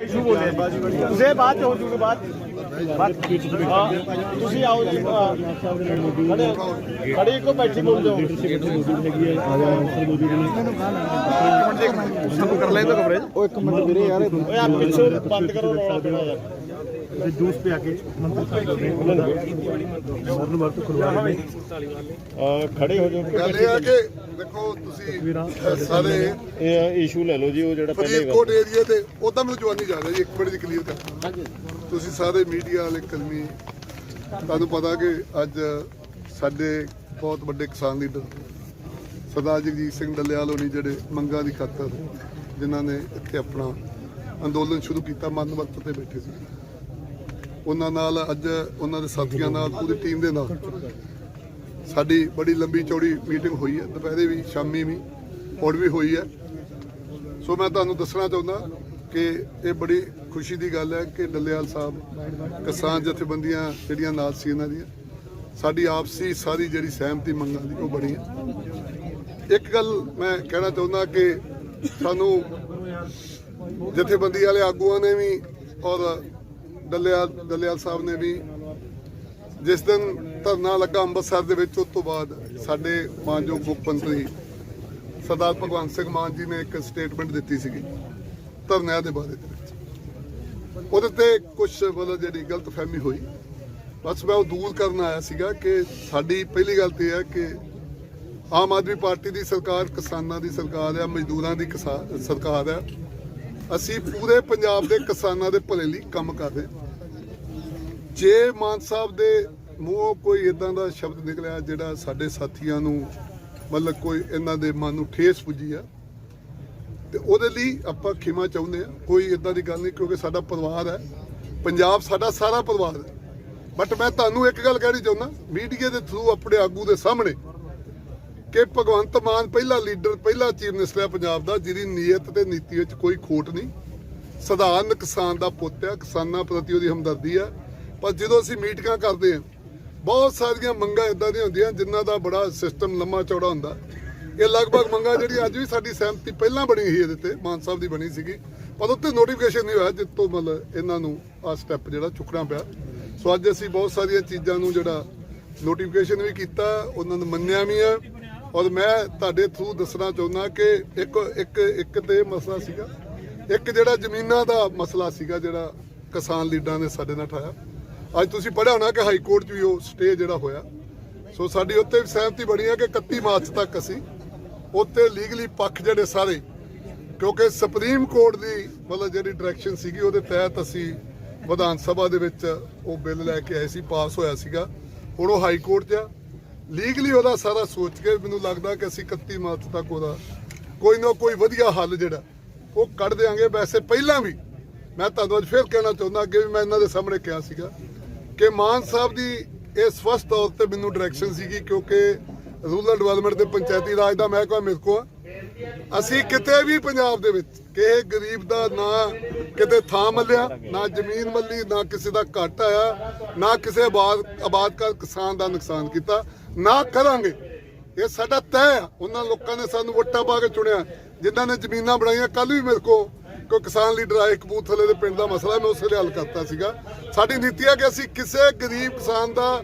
Issue ਬੋਲੇ ਤੁਸੀਂ ਬਾਅਦ ਹੋ ਜੂਗੇ ਬਾਅਦ ਤੁਸੀਂ ਆਓ ਜੀ। ਖੜੇ ਖੜੇ ਕੋ ਬੈਠੀ ਬੋਲ ਜਾਓ ਸਾਨੂੰ ਕਰ ਲੈਂਦਾ ਕਵਰੇਜ ਉਹ ਇੱਕ ਮਿੰਟ ਵੀਰੇ ਯਾਰ। ਓਏ ਆ ਪਿੱਛੇ ਬੰਦ ਕਰੋ ਰੌਲਾ ਥੋੜਾ ਯਾਰ। ਜੂਸ ਤੇ ਆ ਕੇ ਮੰਤਰੀ ਸਾਹਿਬ ਦੇ ਨੂੰ ਵਰਤ ਖੁਲਵਾ ਦੇ ਅਹ ਖੜੇ ਹੋ ਜਾਓ। ਗੱਲ ਇਹ ਹੈ ਕਿ ਦੇਖੋ ਤੁਸੀਂ ਸਾਰੇ ਇਹ ਇਸ਼ੂ ਲੈ ਲਓ ਜੀ ਉਹ ਜਿਹੜਾ ਪਹਿਲੇ ਫਰੀਦਕੋਟ ਏਰੀਆ ਤੇ ਉਦਾਂ ਮੈਨੂੰ ਜਵਾਨੀ ਜਾ ਰਿਹਾ ਜੀ ਇੱਕ ਮਿੰਟ ਦੀ ਕਲੀਅਰ ਕਰ ਤੁਸੀਂ ਸਾਰੇ ਮੀਡੀਆ ਵਾਲੇ ਕਲਮੀ ਤੁਹਾਨੂੰ ਪਤਾ ਕਿ ਅੱਜ ਸਾਡੇ ਬਹੁਤ ਵੱਡੇ ਕਿਸਾਨ ਲੀਡਰ ਸਰਦਾਰ ਜਗਜੀਤ ਸਿੰਘ ਡੱਲੇਵਾਲ ਹੋਣੀ ਜਿਹੜੇ ਮੰਗਾਂ ਦੀ ਖਾਤਰ ਜਿਨ੍ਹਾਂ ਨੇ ਇੱਥੇ ਆਪਣਾ ਅੰਦੋਲਨ ਸ਼ੁਰੂ ਕੀਤਾ ਮਨ ਵਰਤ ਤੇ ਬੈਠੇ ਸੀ। ਉਹਨਾਂ ਨਾਲ ਅੱਜ ਉਹਨਾਂ ਦੇ ਸਾਥੀਆਂ ਨਾਲ, ਪੂਰੀ ਟੀਮ ਦੇ ਨਾਲ। ਸਾਡੀ ਬੜੀ ਲੰਬੀ ਚੌੜੀ ਮੀਟਿੰਗ ਹੋਈ ਹੈ। ਦੁਪਹਿਰੇ ਵੀ, ਸ਼ਾਮੀ ਵੀ, ਹੁਣ ਵੀ ਹੋਈ ਹੈ। ਸੋ ਮੈਂ ਤੁਹਾਨੂੰ ਦੱਸਣਾ ਚਾਹੁੰਦਾ ਕਿ ਇਹ ਬੜੀ ਖੁਸ਼ੀ ਦੀ ਗੱਲ ਹੈ ਕਿ ਡੱਲੇਵਾਲ ਸਾਹਿਬ ਕਿਸਾਨ ਜਥੇਬੰਦੀਆਂ ਜਿਹੜੀਆਂ ਨਾਲ ਸੀ ਇਹਨਾਂ ਦੀਆਂ, ਸਾਡੀ ਆਪਸੀ ਸਾਰੀ ਜਿਹੜੀ ਸਹਿਮਤੀ ਮੰਗਾਂ ਦੀ ਉਹ ਬਣੀ ਹੈ। ਇੱਕ ਗੱਲ ਮੈਂ ਕਹਿਣਾ ਚਾਹੁੰਦਾ ਕਿ ਸਾਨੂੰ ਜਥੇਬੰਦੀ ਵਾਲੇ ਆਗੂਆਂ ਨੇ ਵੀ ਔਰ ਡੱਲੇਵਾਲ ਡੱਲੇਵਾਲ ਸਾਹਿਬ ਨੇ ਵੀ ਜਿਸ ਦਿਨ ਧਰਨਾ ਲੱਗਾ ਅੰਮ੍ਰਿਤਸਰ ਦੇ ਵਿੱਚ, ਉਸ ਤੋਂ ਬਾਅਦ ਸਾਡੇ ਮਾਨਯੋਗ ਮੁੱਖ ਮੰਤਰੀ ਸਰਦਾਰ ਭਗਵੰਤ ਸਿੰਘ ਮਾਨ ਜੀ ਨੇ ਇੱਕ ਸਟੇਟਮੈਂਟ ਦਿੱਤੀ ਸੀਗੀ ਧਰਨਿਆਂ ਦੇ ਬਾਰੇ ਦੇ ਵਿੱਚ। ਉਹਦੇ ਤੇ ਕੁਝ ਮਤਲਬ ਜਿਹੜੀ ਗਲਤਫਹਿਮੀ ਹੋਈ। ਬਸ ਮੈਂ ਉਹ ਦੂਰ ਕਰਨ ਆਇਆ ਸੀਗਾ ਕਿ ਸਾਡੀ ਪਹਿਲੀ ਗੱਲ ਤੇ ਇਹ ਹੈ ਕਿ ਆਮ ਆਦਮੀ ਪਾਰਟੀ ਦੀ ਸਰਕਾਰ ਕਿਸਾਨਾਂ ਦੀ ਸਰਕਾਰ ਹੈ, ਮਜ਼ਦੂਰਾਂ ਦੀ ਕਿਸਾ- ਸਰਕਾਰ ਹੈ। ਅਸੀਂ ਪੂਰੇ ਪੰਜਾਬ ਦੇ ਕਿਸਾਨਾਂ ਦੇ ਭਲੇ ਲਈ ਕੰਮ ਕਰ ਰਹੇ ਜੇ ਮਾਨ ਸਾਹਿਬ ਦੇ ਮੂੰਹੋਂ ਕੋਈ ਇਦਾਂ ਦਾ ਸ਼ਬਦ ਨਿਕਲਿਆ ਜਿਹੜਾ ਸਾਡੇ ਸਾਥੀਆਂ ਨੂੰ ਮਤਲਬ ਕੋਈ ਇਹਨਾਂ ਦੇ ਮਨ ਨੂੰ ਠੇਸ ਪੁੱਜੀ ਆ, ਤੇ ਉਹਦੇ ਲਈ ਆਪਾਂ ਖਿਮਾ ਚਾਹੁੰਦੇ ਆ ਕੋਈ ਇਦਾਂ ਦੀ ਗੱਲ ਨਹੀਂ, ਕਿਉਂਕਿ ਸਾਡਾ ਪਰਿਵਾਰ ਹੈ। ਪੰਜਾਬ ਸਾਡਾ ਸਾਰਾ ਪਰਿਵਾਰ ਹੈ। ਬਟ ਮੈਂ ਤੁਹਾਨੂੰ ਇੱਕ ਗੱਲ ਕਹਿਣੀ ਚਾਹੁੰਦਾ, ਮੀਡੀਆ ਦੇ ਥਰੂ ਆਪਣੇ ਆਗੂ ਦੇ ਸਾਹਮਣੇ ਕਿ ਭਗਵੰਤ ਮਾਨ ਪਹਿਲਾ ਲੀਡਰ, ਪਹਿਲਾ ਚੀਫ ਮਿਨਿਸਟਰ ਹੈ ਪੰਜਾਬ ਦਾ, ਜਿਹਦੀ ਨੀਅਤ ਤੇ ਨੀਤੀ ਵਿੱਚ ਕੋਈ ਖੋਟ ਨਹੀਂ। ਸਧਾਰਨ ਕਿਸਾਨ ਦਾ ਪੁੱਤ ਹੈ ਕਿਸਾਨਾਂ ਪ੍ਰਤੀ ਉਹਦੀ ਹਮਦਰਦੀ ਹੈ ਪਰ ਜਦੋਂ ਅਸੀਂ ਮੀਟਿੰਗਾਂ ਕਰਦੇ ਹਾਂ, ਬਹੁਤ ਸਾਰੀਆਂ ਮੰਗਾਂ ਇਦਾਂ ਦੀਆਂ ਹੁੰਦੀਆਂ, ਜਿਨ੍ਹਾਂ ਦਾ ਬੜਾ ਸਿਸਟਮ ਲੰਮਾ ਚੌੜਾ ਹੁੰਦਾ। ਇਹ ਲਗਭਗ ਮੰਗਾਂ ਜਿਹੜੀ ਅੱਜ ਵੀ ਸਾਡੀ ਸਹਿਮਤੀ ਪਹਿਲਾਂ ਬਣੀ ਸੀ ਇਹਦੇ ਤੇ, ਮਾਨ ਸਾਹਿਬ ਦੀ ਬਣੀ ਸੀਗੀ। ਪਰ ਉੱਤੇ ਨੋਟੀਫਿਕੇਸ਼ਨ ਨਹੀਂ ਹੋਇਆ ਜਿਸ ਤੋਂ ਮਤਲਬ ਇਹਨਾਂ ਨੂੰ ਆ ਸਟੈਪ ਜਿਹੜਾ ਚੁੱਕਣਾ ਪਿਆ। ਸੋ ਅੱਜ ਅਸੀਂ ਬਹੁਤ ਸਾਰੀਆਂ ਚੀਜ਼ਾਂ ਨੂੰ ਜਿਹੜਾ ਨੋਟੀਫਿਕੇਸ਼ਨ ਵੀ ਕੀਤਾ, ਉਹਨਾਂ ਨੂੰ ਮੰਨਿਆ ਵੀ ਆ। ਔਰ ਮੈਂ ਤੁਹਾਡੇ ਥਰੂ ਦੱਸਣਾ ਚਾਹੁੰਦਾ ਕਿ ਇੱਕ ਇੱਕ ਇੱਕ ਤੇ ਇਹ ਮਸਲਾ ਸੀਗਾ। ਇੱਕ ਜਿਹੜਾ ਜ਼ਮੀਨਾਂ ਦਾ ਮਸਲਾ ਸੀਗਾ, ਜਿਹੜਾ ਕਿਸਾਨ ਲੀਡਰਾਂ ਨੇ ਸਾਡੇ ਨਾਲ ਠਾਇਆ। ਅੱਜ ਤੁਸੀਂ ਪੜ੍ਹਿਆ ਹੋਣਾ ਕਿ ਹਾਈ ਕੋਰਟ 'ਚ ਵੀ ਉਹ ਸਟੇ ਜਿਹੜਾ ਹੋਇਆ। ਸੋ ਸਾਡੀ ਉੱਤੇ ਵੀ ਸਹਿਮਤੀ ਬਣੀ ਹੈ ਕਿ 31 ਮਾਰਚ ਤੱਕ ਅਸੀਂ ਉੱਤੇ ਲੀਗਲੀ ਪੱਖ ਜਿਹੜੇ ਸਾਰੇ, ਕਿਉਂਕਿ ਸੁਪਰੀਮ ਕੋਰਟ ਦੀ ਮਤਲਬ ਜਿਹੜੀ ਡਾਇਰੈਕਸ਼ਨ ਸੀਗੀ, ਉਹਦੇ ਤਹਿਤ ਅਸੀਂ ਵਿਧਾਨ ਸਭਾ ਦੇ ਵਿੱਚ ਉਹ ਬਿੱਲ ਲੈ ਕੇ ਆਏ ਸੀ, ਪਾਸ ਹੋਇਆ ਸੀਗਾ। ਹੁਣ ਉਹ ਹਾਈ ਕੋਰਟ 'ਚ ਆ। ਲੀਗਲੀ ਉਹਦਾ ਸਾਰਾ ਸੋਚ ਕੇ ਮੈਨੂੰ ਲੱਗਦਾ ਕਿ ਅਸੀਂ 31 ਮਾਰਚ ਤੱਕ ਉਹਦਾ ਕੋਈ ਨਾ ਕੋਈ ਵਧੀਆ ਹੱਲ ਜਿਹੜਾ ਉਹ ਕੱਢ ਦੇਾਂਗੇ ਵੈਸੇ ਪਹਿਲਾਂ ਵੀ ਮੈਂ ਤੁਹਾਨੂੰ ਅੱਜ ਫੇਰ ਕਹਿਣਾ ਚਾਹੁੰਦਾ ਅੱਗੇ ਵੀ ਮੈਂ ਇਹਨਾਂ ਦੇ ਸਾਹਮਣੇ ਕਿਹਾ ਸੀਗਾ ਕਿ ਮਾਨ ਸਾਹਿਬ ਦੀ ਇਹ ਸਪਸ਼ਟ ਤੌਰ ਤੇ ਮੈਨੂੰ ਡਾਇਰੈਕਸ਼ਨ ਸੀਗੀ ਕਿਉਂਕਿ ਰੂਰਲ ਡਿਵੈਲਪਮੈਂਟ ਤੇ ਪੰਚਾਇਤੀ ਰਾਜ ਦਾ ਮਹਿਕਮਾ ਮੇਰੇ ਕੋਲ ਆ। ਅਸੀਂ ਕਿਤੇ ਵੀ ਪੰਜਾਬ ਦੇ ਵਿੱਚ ਕਿਸੇ ਗਰੀਬ ਦਾ ਨਾ ਕਿਤੇ ਥਾਂ ਮੱਲਿਆ, ਨਾ ਜ਼ਮੀਨ ਮੱਲੀ, ਨਾ ਕਿਸੇ ਦਾ ਘਾਟ ਆਇਆ, ਨਾ ਕਿਸੇ ਆਬਾਦ, ਆਬਾਦਕਾਰ ਕਿਸਾਨ ਦਾ ਨੁਕਸਾਨ ਕੀਤਾ, ਨਾ ਕਰਾਂਗੇ। ਇਹ ਸਾਡਾ ਤੈਅ ਉਹਨਾਂ ਲੋਕਾਂ ਨੇ ਸਾਨੂੰ ਵੋਟਾਂ ਪਾ ਕੇ ਚੁਣਿਆ। ਜਿਨ੍ਹਾਂ ਨੇ ਜ਼ਮੀਨਾਂ ਬਣਾਈਆਂ ਕੱਲ ਵੀ ਮੇਰੇ ਕੋ ਕੋਈ ਕਿਸਾਨ ਲੀਡਰ ਆਏ, ਕਪੂਰਥਲੇ ਦੇ ਪਿੰਡ ਦਾ ਮਸਲਾ, ਮੈਂ ਉਸ ਲਈ ਹੱਲ ਕਰਤਾ ਸੀਗਾ। ਸਾਡੀ ਨੀਤੀ ਹੈ ਕਿ ਅਸੀਂ ਕਿਸੇ ਗਰੀਬ ਕਿਸਾਨ ਦਾ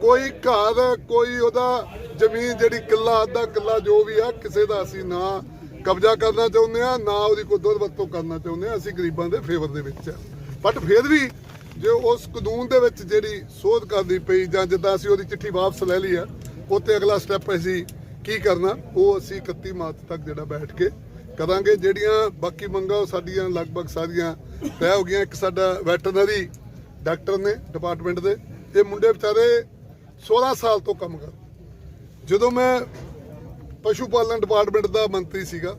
ਕੋਈ ਘਰ, ਕੋਈ ਉਹਦਾ ਜ਼ਮੀਨ ਜਿਹੜੀ, ਕਿੱਲਾ, ਅੱਧਾ ਕਿੱਲਾ ਜੋ ਵੀ ਆ, ਕਿਸੇ ਦਾ ਅਸੀਂ ਨਾ ਕਬਜ਼ਾ ਕਰਨਾ ਚਾਹੁੰਦੇ ਆ, ਨਾ ਉਹਦੀ ਕੋਈ ਦੁੱਧ ਵਰਤੋਂ ਕਰਨਾ ਚਾਹੁੰਦੇ ਆ, ਅਸੀਂ ਗਰੀਬਾਂ ਦੇ ਫੇਵਰ ਦੇ ਵਿੱਚ ਆ। ਬਟ ਫਿਰ ਵੀ ਜੇ ਉਸ ਕਾਨੂੰਨ ਦੇ ਵਿੱਚ ਜਿਹੜੀ ਸੋਧ ਕਰਦੀ ਪਈ, ਜਾਂ ਜਿੱਦਾਂ ਅਸੀਂ ਉਹਦੀ ਚਿੱਠੀ ਵਾਪਸ ਲੈ ਲਈ ਆ ਉੱਤੇ ਅਗਲਾ ਸਟੈਪ ਅਸੀਂ ਕੀ ਕਰਨਾ? ਉਹ ਅਸੀਂ 31 ਮਾਰਚ ਤੱਕ ਜਿਹੜਾ ਬੈਠ ਕੇ ਕਰਾਂਗੇ। ਜਿਹੜੀਆਂ ਬਾਕੀ ਮੰਗਾਂ ਉਹ ਸਾਡੀਆਂ ਲਗਭਗ ਸਾਰੀਆਂ ਤੈਅ ਹੋ ਗਈਆਂ। ਇੱਕ ਸਾਡਾ ਵੈਟਰਨਰੀ ਡਾਕਟਰ ਨੇ ਡਿਪਾਰਟਮੈਂਟ ਦੇ। ਇਹ ਮੁੰਡੇ ਵਿਚਾਰੇ 16 ਸਾਲ ਤੋਂ ਕੰਮ ਕਰ ਜਦੋਂ ਮੈਂ ਪਸ਼ੂ ਪਾਲਣ ਡਿਪਾਰਟਮੈਂਟ ਦਾ ਮੰਤਰੀ ਸੀਗਾ।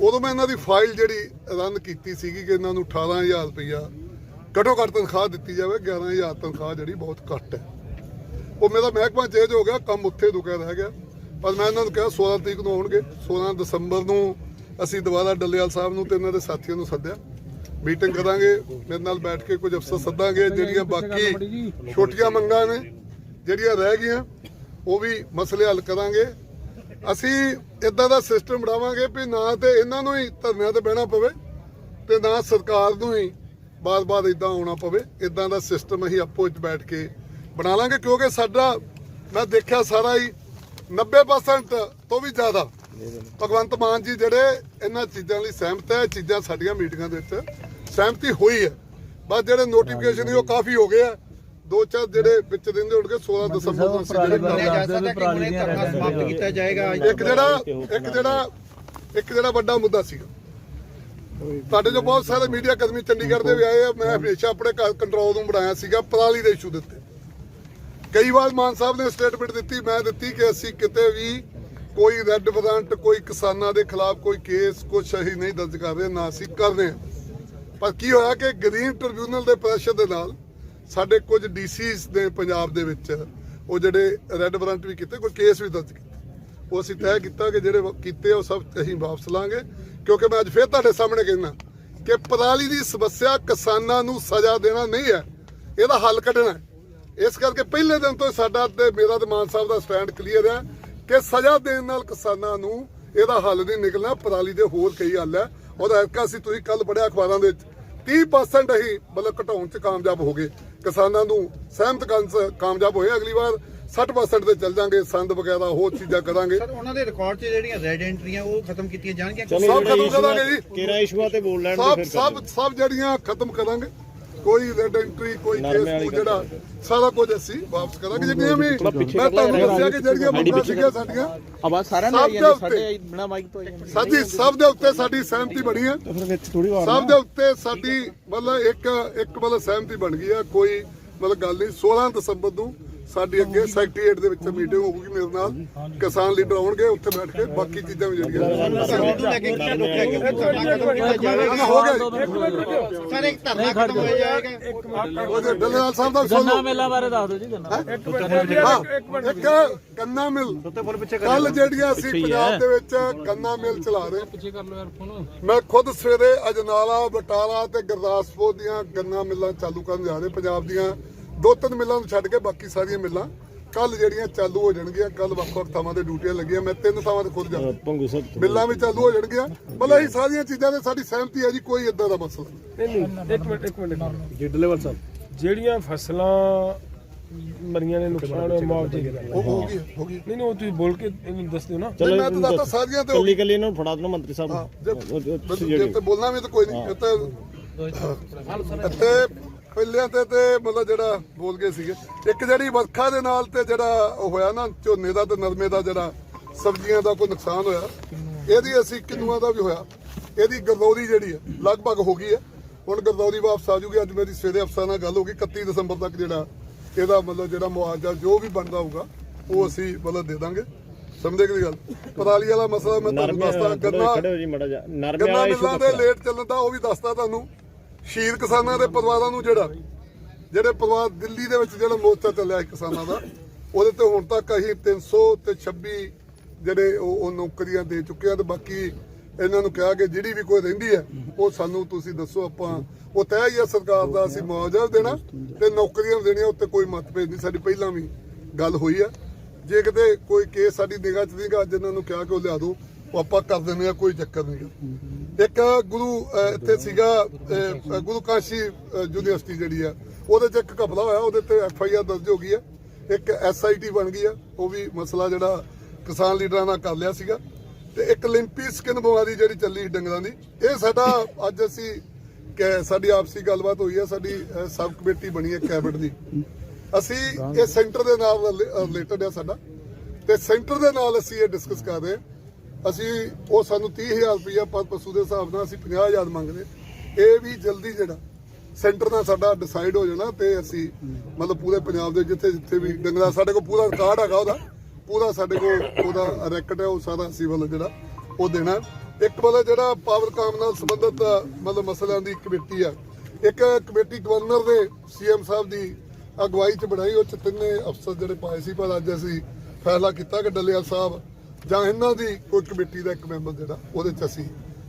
ਉਦੋਂ ਮੈਂ ਇਹਨਾਂ ਦੀ ਫਾਈਲ ਜਿਹੜੀ ਰਨ ਕੀਤੀ ਸੀਗੀ ਕਿ ਇਹਨਾਂ ਨੂੰ 18000 ਰੁਪਇਆ ਘੱਟੋ ਘੱਟ ਤਨਖਾਹ ਦਿੱਤੀ ਜਾਵੇ 11000 ਤਨਖਾਹ ਜਿਹੜੀ ਬਹੁਤ ਘੱਟ ਹੈ। ਉਹ ਮੇਰਾ ਮਹਿਕਮਾ ਚੇਂਜ ਹੋ ਗਿਆ, ਕੰਮ ਉੱਥੇ ਰੁਕਿਆ ਰਹਿ ਗਿਆ। ਪਰ ਮੈਂ ਇਹਨਾਂ ਨੂੰ ਕਿਹਾ 16 ਤਰੀਕ ਨੂੰ ਆਉਣਗੇ 16 ਦਸੰਬਰ ਨੂੰ ਅਸੀਂ ਦੁਬਾਰਾ ਡੱਲੇਵਾਲ ਸਾਹਿਬ ਨੂੰ ਤੇ ਇਹਨਾਂ ਦੇ ਸਾਥੀਆਂ ਨੂੰ ਸੱਦਿਆ। ਮੀਟਿੰਗ ਕਰਾਂਗੇ, ਮੇਰੇ ਨਾਲ ਬੈਠ ਕੇ ਕੁਝ ਅਫਸਰ ਸੱਦਾਂਗੇ, ਜਿਹੜੀਆਂ ਬਾਕੀ ਛੋਟੀਆਂ ਮੰਗਾਂ ਨੇ, ਜਿਹੜੀਆਂ ਰਹਿ ਗਈਆਂ, ਉਹ ਵੀ ਮਸਲੇ ਹੱਲ ਕਰਾਂਗੇ। ਅਸੀਂ ਇਦਾਂ ਦਾ ਸਿਸਟਮ ਬਣਾਵਾਂਗੇ ਵੀ ਨਾ ਤੇ ਇਹਨਾਂ ਨੂੰ ਹੀ ਧਰਨਿਆਂ ਤੇ ਬਹਿਣਾ ਪਵੇ ਤੇ ਨਾ ਸਰਕਾਰ ਨੂੰ ਹੀ ਬਾਰ-ਬਾਰ ਇਦਾਂ ਆਉਣਾ ਪਵੇ। ਇਦਾਂ ਦਾ ਸਿਸਟਮ ਅਸੀਂ ਆਪੋ ਵਿੱਚ ਬੈਠ ਕੇ ਬਣਾ ਲਾਂਗੇ ਕਿਉਂਕਿ ਸਾਡਾ ਮੈਂ ਦੇਖਿਆ ਸਾਰਾ ਹੀ 90% ਤੋਂ ਵੀ ਜ਼ਿਆਦਾ। ਭਗਵੰਤ ਮਾਨ ਜੀ ਜਿਹੜੇ ਇਹਨਾਂ ਚੀਜ਼ਾਂ ਲਈ ਸਹਿਮਤ ਹੈ, ਇਹ ਚੀਜ਼ਾਂ ਸਾਡੀਆਂ ਮੀਟਿੰਗਾਂ ਦੇ ਵਿੱਚ ਸਹਿਮਤੀ ਹੋਈ ਹੈ। ਬਸ ਜਿਹੜੇ ਨੋਟੀਫਿਕੇਸ਼ਨ ਉਹ ਕਾਫੀ ਹੋ ਗਏ ਆ। ਦੋ ਚਾਰ ਜਿਹੜੇ ਵਿੱਚ ਰਹਿੰਦੇ ਹੋਣਗੇ 16 ਦਸੰਬਰ ਨੂੰ ਅਸੀਂ ਜਿਹੜੇ ਜਾ ਸਕਦਾ ਕਿ ਹੁਣੇ ਧਰਨਾ ਸਮਾਪਤ ਕੀਤਾ ਜਾਏਗਾ ਇੱਕ ਜਿਹੜਾ ਇੱਕ ਜਿਹੜਾ ਇੱਕ ਜਿਹੜਾ ਵੱਡਾ ਮੁੱਦਾ ਸੀਗਾ। ਤੁਹਾਡੇ ਜੋ ਬਹੁਤ ਸਾਰੇ ਮੀਡੀਆ ਕਰਮੀ ਚੰਡੀਗੜ੍ਹ ਦੇ ਵੀ ਆਏ ਆ ਮੈਂ ਹਮੇਸ਼ਾ ਆਪਣੇ ਕੰਟਰੋਲ ਰੂਮ ਬਣਾਇਆ ਸੀਗਾ ਪਰਾਲੀ ਦੇ ਇਸ਼ੂ ਦੇ ਉੱਤੇ ਕਈ ਵਾਰ ਮਾਨ ਸਾਹਿਬ ਨੇ ਸਟੇਟਮੈਂਟ ਦਿੱਤੀ ਮੈਂ ਦਿੱਤੀ ਕਿ ਅਸੀਂ ਕਿਤੇ ਵੀ ਕੋਈ ਰੈੱਡ ਵਾਰੰਟ ਕੋਈ ਕਿਸਾਨਾਂ ਦੇ ਖਿਲਾਫ ਕੋਈ ਕੇਸ ਕੁਛ ਅਸੀਂ ਨਹੀਂ ਦਰਜ ਕਰ ਰਹੇ ਨਾ ਅਸੀਂ ਕਰ ਰਹੇ ਪਰ ਕੀ ਹੋਇਆ ਕਿ ਗ੍ਰੀਨ ਟ੍ਰਿਬਿਊਨਲ ਦੇ ਪ੍ਰੈਸ਼ਰ ਦੇ ਨਾਲ ਸਾਡੇ ਕੁਝ ਡੀਸੀਸ ਨੇ ਪੰਜਾਬ ਦੇ ਵਿੱਚ, ਉਹ ਜਿਹੜੇ ਰੈੱਡ ਵਾਰੰਟ ਵੀ ਕੀਤੇ, ਕੋਈ ਕੇਸ ਵੀ ਦਰਜ ਕੀਤੇ। ਉਹ ਅਸੀਂ ਤੈਅ ਕੀਤਾ ਕਿ ਜਿਹੜੇ ਕੀਤੇ ਉਹ ਸਭ ਅਸੀਂ ਵਾਪਸ ਲਾਂਗੇ, ਕਿਉਂਕਿ ਮੈਂ ਅੱਜ ਫੇਰ ਤੁਹਾਡੇ ਸਾਹਮਣੇ ਕਹਿੰਦਾ ਕਿ ਪਰਾਲੀ ਦੀ ਸਮੱਸਿਆ ਕਿਸਾਨਾਂ ਨੂੰ ਸਜ਼ਾ ਦੇਣਾ ਨਹੀਂ ਹੈ, ਇਹਦਾ ਹੱਲ ਕੱਢਣਾ ਇਸ ਕਰਕੇ ਪਹਿਲੇ ਦਿਨ ਤੋਂ ਸਾਡਾ ਤੇ ਮੇਰਾ ਤੇ ਮਾਨ ਸਾਹਿਬ ਦਾ ਸਟੈਂਡ ਕਲੀਅਰ ਹੈ ਕਿ ਸਜ਼ਾ ਦੇਣ ਨਾਲ ਕਿਸਾਨਾਂ ਨੂੰ ਇਹਦਾ ਹੱਲ ਨਹੀਂ ਨਿਕਲਣਾ, ਪਰਾਲੀ ਦੇ ਹੋਰ ਕਈ ਹੱਲ ਹੈ। ਉਹਦਾ ਐਤਕਾ ਸੀ ਤੁਸੀਂ ਕੱਲ ਪੜਿਆ ਅਖਬਾਰਾਂ ਦੇ ਵਿੱਚ 30% ਅਸੀਂ ਮਤਲਬ ਘਟਾਉਣ ਚ ਕਾਮਯਾਬ ਹੋ ਗਏ। ਕਿਸਾਨਾਂ ਨੂੰ ਸਹਿਮਤ ਕਰਨ ਚ ਕਾਮਯਾਬ ਹੋਏ ਅਗਲੀ ਵਾਰ 60% ਤੇ ਚੱਲ ਜਾਾਂਗੇ ਸੰਦ ਵਗੈਰਾ ਹੋਰ ਚੀਜ਼ਾਂ ਕਰਾਂਗੇ। ਸਰ ਉਹਨਾਂ ਦੇ ਰਿਕਾਰਡ 'ਚ ਜਿਹੜੀਆਂ ਰੈਡ ਐਂਟਰੀਆਂ ਉਹ ਖਤਮ ਕੀਤੀਆਂ ਜਾਣਗੀਆਂ? ਸਭ ਖਤਮ ਕਰਾਂਗੇ ਜੀ। ਕਿਹੜਾ ਇਸ਼ੂਆ ਤੇ ਬੋਲ ਲੈਣ ਸਭ ਸਭ ਸਭ ਜਿਹੜੀਆਂ ਖਤਮ ਕਰਾਂਗੇ। ਕੋਈ ਰੈਡ ਐਂਟਰੀ ਕੋਈ ਕੇਸ ਨੂੰ ਜਿਹੜਾ ਸਾਰਾ ਕੁਝ ਅਸੀਂ ਵਾਪਸ ਕਰਾਂਗੇ। ਜਿੰਨੀਆਂ ਵੀ ਮੈਂ ਤੁਹਾਨੂੰ ਦੱਸਿਆ ਕਿ ਜਿਹੜੀਆਂ ਮੰਗਾਂ ਸੀਗੀਆਂ ਸਾਡੀਆਂ ਆਵਾਜ਼ ਸਾਰਿਆਂ ਸਭ ਦੇ ਉੱਤੇ। ਬਿਨਾ ਮਾਈਕ ਤੋਂ ਆਈ ਸਾਡੀ ਸਭ ਦੇ ਉੱਤੇ ਸਾਡੀ ਸਹਿਮਤੀ ਬਣੀ ਹੈ ਫਿਰ ਵਿੱਚ ਥੋੜੀ ਸਭ ਦੇ ਉੱਤੇ ਸਾਡੀ ਮਤਲਬ ਇੱਕ ਇੱਕ ਮਤਲਬ ਸਹਿਮਤੀ ਬਣ ਗਈ ਹੈ ਕੋਈ ਮਤਲਬ ਗੱਲ ਨਹੀਂ। 16 ਦਸੰਬਰ ਨੂੰ ਸਾਡੀ ਅੱਗੇ ਸੈਕਟਰੀਏਟ ਦੇ ਵਿੱਚ ਮੀਟਿੰਗ ਹੋਊਗੀ ਮੇਰੇ ਨਾਲ। ਕਿਸਾਨ ਲੀਡਰ ਆਉਣਗੇ ਉੱਥੇ ਬੈਠ ਕੇ ਬਾਕੀ ਚੀਜ਼ਾਂ ਵੀ ਜਿਹੜੀਆਂ ਹੋ ਗਿਆ। ਸਰ ਇੱਕ ਧਰਨਾ ਖਤਮ ਹੋ ਜਾਏਗਾ। ਉਹ ਜੇ ਡੱਲੇਵਾਲ ਸਾਹਿਬ ਦਾ ਸੁਣ ਲਓ ਮੇਲਾ ਬਾਰੇ ਦੱਸ ਦਿਓ ਜੀ ਗੰਨਾ। ਇੱਕ ਗੰਨਾ ਮਿਲ। ਕੱਲ ਜਿਹੜੀਆਂ ਅਸੀਂ ਪੰਜਾਬ ਦੇ ਵਿੱਚ ਗੰਨਾ ਮਿਲ ਚਲਾ ਰਹੇ ਪਿੱਛੇ ਕਰ ਲਓ ਯਾਰ ਫੋਨ। ਮੈਂ ਖੁਦ ਸਵੇਰੇ ਅਜਨਾਲਾ ਬਟਾਲਾ ਤੇ ਗੁਰਦਾਸਪੁਰ ਦੀਆਂ ਗੰਨਾ ਮਿੱਲਾਂ ਚਾਲੂ ਕਰਨ ਜਾ ਰਹੇ ਪੰਜਾਬ ਦੀਆਂ। ਦੋ ਤਿੰਨ ਮਿੱਲਾਂ ਨੂੰ ਛੱਡ ਕੇ ਬਾਕੀ ਸਾਰੀਆਂ ਮਿੱਲਾਂ ਕੱਲ ਜਿਹੜੀਆਂ ਚਾਲੂ ਹੋ ਜਾਣਗੀਆਂ ਕੱਲ ਵੱਖ ਵੱਖ ਥਾਵਾਂ ਤੇ ਡਿਊਟੀਆਂ ਲੱਗੀਆਂ ਮੈਂ ਤਿੰਨ ਥਾਵਾਂ ਤੇ ਖੁਦ ਜਾ। ਪੰਗੂ ਸਾਹਿਬ ਮਿੱਲਾਂ ਵੀ ਚਾਲੂ ਹੋ ਜਾਣਗੀਆਂ। ਮਤਲਬ ਇਹ ਸਾਰੀਆਂ ਚੀਜ਼ਾਂ ਤੇ ਸਾਡੀ ਸਹਿਮਤੀ ਹੈ ਜੀ ਕੋਈ ਇਦਾਂ ਦਾ ਮਸਲਾ ਨਹੀਂ। ਨਹੀਂ ਨਹੀਂ ਇੱਕ ਮਿੰਟ ਇੱਕ ਮਿੰਟ ਜੀ ਡੱਲੇਵਾਲ ਸਾਹਿਬ। ਜਿਹੜੀਆਂ ਫਸਲਾਂ ਮਰੀਆਂ ਨੇ ਨੁਕਸਾਨ ਹੋਇਆ ਮੁਆਵਜ਼ੇ ਨਹੀਂ ਉਹ ਹੋ ਗਈ ਹੋ ਗਈ। ਨਹੀਂ ਉਹ ਤੁਸੀਂ ਬੋਲ ਕੇ ਇਹਨੂੰ ਦੱਸ ਦਿਓ ਨਾ। ਨਹੀਂ, ਮੈਂ ਤਾਂ ਦੱਸਦਾ ਸਾਰੀਆਂ ਤੇ ਕੱਲੀ ਕੱਲੀ ਇਹਨਾਂ ਨੂੰ ਫੜਾ ਦੇਣਾ ਮੰਤਰੀ ਸਾਹਿਬ ਨੂੰ। ਜੇ- ਤੇ ਬੋਲਣਾ ਵੀ ਤਾਂ ਕੋਈ ਨਹੀਂ ਤਾਂ ਇੱਥੇ ਪਹਿਲਿਆਂ ਤੇ ਤੇ ਮਤਲਬ ਜਿਹੜਾ ਬੋਲ ਗਏ ਸੀਗੇ। ਇੱਕ ਜਿਹੜੀ ਵਰਖਾ ਦੇ ਨਾਲ ਤੇ ਜਿਹੜਾ ਉਹ ਹੋਇਆ ਨਾ ਝੋਨੇ ਦਾ ਤੇ ਨਰਮੇ ਦਾ ਜਿਹੜਾ ਸਬਜ਼ੀਆਂ ਦਾ ਕੋਈ ਨੁਕਸਾਨ ਹੋਇਆ ਇਹਦੀ ਅਸੀਂ ਕਿੰਨੂਆਂ ਦਾ ਵੀ ਹੋਇਆ। ਇਹਦੀ ਗਰਦੌਰੀ ਜਿਹੜੀ ਹੈ ਲਗਭਗ ਹੋ ਗਈ ਹੈ। ਹੁਣ ਗਰਦੌਰੀ ਵਾਪਸ ਆ ਜੂਗੀ ਅੱਜ ਮੇਰੀ ਸਵੇਰੇ ਅਫਸਰਾਂ ਨਾਲ ਗੱਲ ਹੋ ਗਈ 31 ਦਸੰਬਰ ਤੱਕ ਜਿਹੜਾ ਇਹਦਾ ਮਤਲਬ ਜਿਹੜਾ ਮੁਆਵਜ਼ਾ ਜੋ ਵੀ ਬਣਦਾ ਹੋਊਗਾ ਉਹ ਅਸੀਂ ਮਤਲਬ ਦੇ ਦਾਂਗੇ। ਸਮਝਦੇ ਕਿ ਗੱਲ? ਪਰਾਲੀ ਵਾਲਾ ਮਸਲਾ ਮੈਂ ਤੁਹਾਨੂੰ ਦੱਸਦਾ ਗੰਨਾ ਗੰਨਾ ਮਿਲਾਂ ਦੇ ਲੇਟ ਚੱਲਣ ਦਾ ਉਹ ਵੀ ਦੱਸਦਾ ਤੁਹਾਨੂੰ। ਸ਼ਹੀਦ ਕਿਸਾਨਾਂ ਦੇ ਪਰਿਵਾਰਾਂ ਨੂੰ ਜਿਹੜਾ, ਜਿਹੜੇ ਪਰਿਵਾਰ ਦਿੱਲੀ ਦੇ ਵਿੱਚ ਜਿਹੜਾ ਮੋਰਚਾ ਚੱਲਿਆ ਕਿਸਾਨਾਂ ਦਾ, ਉਹਦੇ ਤੇ ਹੁਣ ਤੱਕ ਅਸੀਂ 300 ਤੇ 26 ਜਿਹੜੇ ਉਹ ਉਹ ਨੌਕਰੀਆਂ ਦੇ ਚੁੱਕੇ ਆ ਤੇ ਬਾਕੀ ਇਹਨਾਂ ਨੂੰ ਕਿਹਾ ਕਿ ਜਿਹੜੀ ਵੀ ਕੋਈ ਰਹਿੰਦੀ ਹੈ, ਉਹ ਸਾਨੂੰ ਤੁਸੀਂ ਦੱਸੋ ਆਪਾਂ, ਉਹ ਤੈਅ ਹੀ ਆ ਸਰਕਾਰ ਦਾ, ਅਸੀਂ ਮੁਆਵਜ਼ਾ ਦੇਣਾ ਤੇ ਨੌਕਰੀਆਂ ਦੇਣੀਆਂ, ਉੱਤੇ ਕੋਈ ਮਤਭੇਦ ਨਹੀਂ। ਸਾਡੀ ਪਹਿਲਾਂ ਵੀ ਗੱਲ ਹੋਈ ਆ ਜੇ ਕਿਤੇ ਕੋਈ ਕੇਸ ਸਾਡੀ ਨਿਗਾਹ ਚ ਨਹੀਂਗਾ, ਅੱਜ ਇਹਨਾਂ ਨੂੰ ਕਿਹਾ ਕਿ ਉਹ ਲਿਆ ਦਿਓ। ਉਹ ਆਪਾਂ ਕਰ ਦਿੰਦੇ ਆ ਕੋਈ ਚੱਕਰ ਨਹੀਂ। ਇੱਕ ਗੁਰੂ ਇੱਥੇ ਸੀਗਾ ਗੁਰੂ ਕਾਸ਼ੀ ਯੂਨੀਵਰਸਿਟੀ ਜਿਹੜੀ ਆ, ਉਹਦੇ ਚ ਇੱਕ ਘਪਲਾ ਹੋਇਆ, ਉਹਦੇ ਤੇ ਐਫ ਆਈ ਆਰ ਦਰਜ ਹੋ ਗਈ ਆ। ਇੱਕ ਐਸ ਆਈ ਟੀ ਬਣ ਗਈ ਆ, ਉਹ ਵੀ ਮਸਲਾ ਜਿਹੜਾ ਕਿਸਾਨ ਲੀਡਰਾਂ ਨਾਲ ਕਰ ਲਿਆ ਸੀਗਾ। ਤੇ ਇੱਕ ਲਿੰਪੀ ਸਕਿਨ ਬਿਮਾਰੀ ਜਿਹੜੀ ਚੱਲੀ ਡੰਗਰਾਂ ਦੀ, ਇਹ ਸਾਡਾ ਅੱਜ ਅਸੀਂ ਕਿ ਸਾਡੀ ਆਪਸੀ ਗੱਲਬਾਤ ਹੋਈ ਆ, ਸਾਡੀ ਸਬ ਕਮੇਟੀ ਬਣੀ ਹੈ ਕੈਬਨਿਟ ਦੀ। ਅਸੀਂ ਇਹ ਸੈਂਟਰ ਦੇ ਨਾਲ ਰਿਲੇਟਡ ਆ ਸਾਡਾ। ਤੇ ਸੈਂਟਰ ਦੇ ਨਾਲ ਅਸੀਂ ਇਹ ਡਿਸਕਸ ਕਰ ਰਹੇ ਹਾਂ। ਅਸੀਂ ਉਹ ਸਾਨੂੰ 30000 ਰੁਪਇਆ ਪਰ ਪਸ਼ੂ ਦੇ ਹਿਸਾਬ ਨਾਲ ਅਸੀਂ 50000 ਮੰਗਦੇ। ਇਹ ਵੀ ਜਲਦੀ ਜਿਹੜਾ ਸੈਂਟਰ ਨਾਲ ਸਾਡਾ ਡਿਸਾਈਡ ਹੋ ਜਾਣਾ ਤੇ ਅਸੀਂ ਮਤਲਬ ਪੂਰੇ ਪੰਜਾਬ ਦੇ ਜਿੱਥੇ ਜਿੱਥੇ ਵੀ ਡੰਗਰਾ ਸਾਡੇ ਕੋਲ ਪੂਰਾ ਰਿਕਾਰਡ ਹੈਗਾ ਉਹਦਾ, ਪੂਰਾ ਸਾਡੇ ਕੋਲ ਉਹਦਾ ਰੈਕਟ ਹੈ, ਉਹ ਸਾਰਾ ਅਸੀਂ ਵੱਲ ਜਿਹੜਾ ਉਹ ਦੇਣਾ। ਇੱਕ ਵੱਲ ਜਿਹੜਾ ਪਾਵਰ ਕਾਮ ਨਾਲ ਸੰਬੰਧਿਤ, ਮਤਲਬ ਮਸਲਿਆਂ ਦੀ ਕਮੇਟੀ ਆ। ਇੱਕ ਕਮੇਟੀ ਗਵਰਨਰ ਦੇ ਸੀਐਮ ਸਾਹਿਬ ਦੀ ਅਗਵਾਈ ਚ ਬਣਾਈ, ਉਹ ਚ ਤਿੰਨੇ ਅਫਸਰ ਜਿਹੜੇ ਪਾਏ ਸੀ, ਪਰ ਅੱਜ ਅਸੀਂ ਫੈਸਲਾ ਕੀਤਾ ਕਿ ਡੱਲੇਵਾਲ ਸਾਹਿਬ ਜਾਂ ਇਹਨਾਂ ਦੀ ਕੋਈ ਕਮੇਟੀ ਦਾ ਇੱਕ ਮੈਂਬਰ ਜਿਹੜਾ, ਉਹਦੇ ਚ ਅਸੀਂ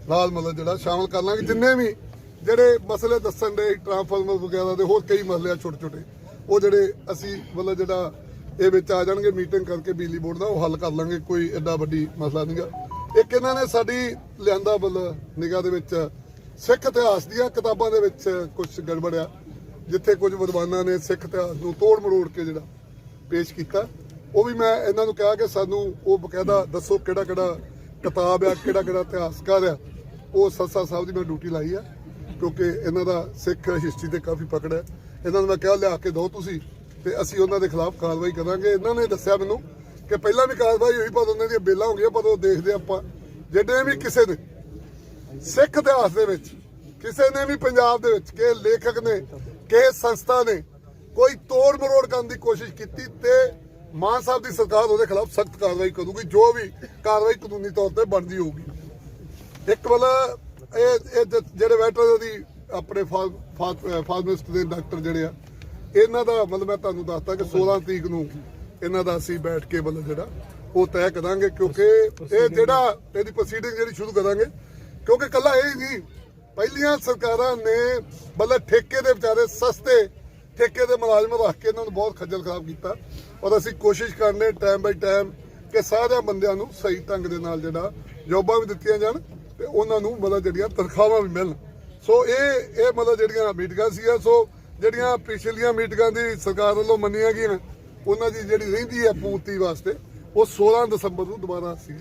ਲਾਲ ਮਤਲਬ ਜਿਹੜਾ ਸ਼ਾਮਲ ਕਰ ਲਾਂਗੇ। ਜਿੰਨੇ ਵੀ ਜਿਹੜੇ ਮਸਲੇ ਦੱਸਣ ਦੇ, ਟ੍ਰਾਂਸਫਾਰਮਰ ਵਗੈਰਾ ਦੇ, ਹੋਰ ਕਈ ਮਸਲੇ ਆ ਛੋਟੇ ਛੋਟੇ ਉਹ ਜਿਹੜੇ ਅਸੀਂ ਮਤਲਬ ਜਿਹੜਾ ਇਹ ਵਿੱਚ ਆ ਜਾਣਗੇ, ਮੀਟਿੰਗ ਕਰਕੇ ਬਿਜਲੀ ਬੋਰਡ ਦਾ, ਉਹ ਹੱਲ ਕਰ ਲਾਂਗੇ, ਕੋਈ ਐਡਾ ਵੱਡੀ ਮਸਲਾ ਨਹੀਂਗਾ ਇੱਕ ਇਹਨਾਂ ਨੇ ਸਾਡੀ ਲਿਆਂਦਾ ਬਲ ਨਿਗਾਹ ਦੇ ਵਿੱਚ ਸਿੱਖ ਇਤਿਹਾਸ ਦੀਆਂ ਕਿਤਾਬਾਂ ਦੇ ਵਿੱਚ ਕੁਝ ਗੜਬੜਿਆ ਜਿੱਥੇ ਕੁਝ ਵਿਦਵਾਨਾਂ ਨੇ ਸਿੱਖ ਇਤਿਹਾਸ ਨੂੰ ਤੋੜ ਮਰੋੜ ਕੇ ਜਿਹੜਾ ਪੇਸ਼ ਕੀਤਾ। ਉਹ ਵੀ ਮੈਂ ਇਹਨਾਂ ਨੂੰ ਕਿਹਾ ਕਿ ਸਾਨੂੰ ਉਹ ਬਕਾਇਦਾ ਦੱਸੋ ਕਿਹੜਾ ਕਿਹੜਾ ਕਿਤਾਬ ਆ, ਕਿਹੜਾ ਕਿਹੜਾ ਇਤਿਹਾਸਕਾਰ ਆ। ਉਹ ਸੱਸਾ ਸਾਹਿਬ ਦੀ ਮੈਂ ਡਿਊਟੀ ਲਾਈ ਆ, ਕਿਉਂਕਿ ਇਹਨਾਂ ਦਾ ਸਿੱਖ ਹਿਸਟਰੀ ਤੇ ਕਾਫੀ ਪਕੜ ਹੈ ਇਹਨਾਂ ਨੂੰ ਮੈਂ ਕਿਹਾ ਲਿਆ ਕੇ ਦਿਓ ਤੁਸੀਂ, ਤੇ ਅਸੀਂ ਉਹਨਾਂ ਦੇ ਖਿਲਾਫ ਕਾਰਵਾਈ ਕਰਾਂਗੇ। ਇਹਨਾਂ ਨੇ ਦੱਸਿਆ ਮੈਨੂੰ ਕਿ ਪਹਿਲਾਂ ਵੀ ਕਾਰਵਾਈ ਹੋਈ, ਪਰ ਉਹਨਾਂ ਦੀਆਂ ਬੇਲਾਂ ਹੋ ਗਈਆਂ, ਪਰ ਉਹ ਦੇਖਦੇ ਆਪਾਂ। ਜਿਹੜੇ ਵੀ ਕਿਸੇ ਨੇ ਸਿੱਖ ਇਤਿਹਾਸ ਦੇ ਵਿੱਚ, ਕਿਸੇ ਨੇ ਵੀ ਪੰਜਾਬ ਦੇ ਵਿੱਚ, ਕਿਸੇ ਲੇਖਕ ਨੇ, ਕਿਸੇ ਸੰਸਥਾ ਨੇ ਕੋਈ ਤੋੜ ਮਰੋੜ ਕਰਨ ਦੀ ਕੋਸ਼ਿਸ਼ ਕੀਤੀ ਤੇ ਮਾਨ ਸਾਹਿਬ ਦੀ ਸਰਕਾਰ ਉਹਦੇ ਖਿਲਾਫ ਸਖਤ ਕਾਰਵਾਈ ਕਰੂਗੀ, ਜੋ ਵੀ ਕਾਰਵਾਈ ਕਾਨੂੰਨੀ ਤੌਰ ਤੇ ਬਣਦੀ ਹੋਊਗੀ। ਇੱਕ ਮਤਲਬ ਇਹ ਇਹ ਜਿਹੜੇ ਵੈਟਰਨ ਦੀ ਆਪਣੇ ਫਾਰਮਾਸਿਸਟ ਦੇ ਡਾਕਟਰ ਜਿਹੜੇ ਆ, ਇਹਨਾਂ ਦਾ ਮਤਲਬ ਮੈਂ ਤੁਹਾਨੂੰ ਦੱਸਤਾ ਕਿ 16 ਤਰੀਕ ਨੂੰ ਇਹਨਾਂ ਦਾ ਅਸੀਂ ਬੈਠ ਕੇ ਮਤਲਬ ਜਿਹੜਾ, ਉਹ ਤੈਅ ਕਰਾਂਗੇ ਕਿਉਂਕਿ ਇਹ ਜਿਹੜਾ ਇਹਦੀ ਪ੍ਰੋਸੀਡਿੰਗ ਜਿਹੜੀ ਸ਼ੁਰੂ ਕਰਾਂਗੇ, ਕਿਉਂਕਿ ਕੱਲਾ ਇਹ ਹੀ ਨਹੀਂ, ਪਹਿਲੀਆਂ ਸਰਕਾਰਾਂ ਨੇ ਮਤਲਬ ਠੇਕੇ ਦੇ ਵਿਚਾਰੇ ਸਸਤੇ ਠੇਕੇ ਦੇ ਮੁਲਾਜ਼ਮ ਰੱਖ ਕੇ ਇਹਨਾਂ ਨੂੰ ਬਹੁਤ ਖੱਜਲ ਖਰਾਬ ਕੀਤਾ। ਔਰ ਅਸੀਂ ਕੋਸ਼ਿਸ਼ ਕਰਨੇ ਟਾਈਮ ਬਾਈ ਟਾਈਮ ਕਿ ਸਾਰਿਆਂ ਬੰਦਿਆਂ ਨੂੰ ਸਹੀ ਢੰਗ ਦੇ ਨਾਲ ਜਿਹੜਾ ਜੋਬਾਂ ਵੀ ਦਿੱਤੀਆਂ ਜਾਣ ਤੇ ਉਹਨਾਂ ਨੂੰ ਮਤਲਬ ਜਿਹੜੀਆਂ ਤਨਖਾਹਾਂ ਵੀ ਮਿਲਣ। ਸੋ ਇਹ ਇਹ ਮਤਲਬ ਜਿਹੜੀਆਂ ਮੀਟਿੰਗਾਂ ਸੀਗੀਆਂ ਸੋ ਜਿਹੜੀਆਂ ਪਿਛਲੀਆਂ ਮੀਟਿੰਗਾਂ ਦੀ ਸਰਕਾਰ ਵੱਲੋਂ ਮੰਨੀਆਂ ਗਈਆਂ ਉਹਨਾਂ ਦੀ ਜਿਹੜੀ ਰਹਿੰਦੀ ਹੈ ਪੂਰਤੀ ਵਾਸਤੇ, ਉਹ 16 ਦਸੰਬਰ ਨੂੰ ਦੁਬਾਰਾ ਸੀ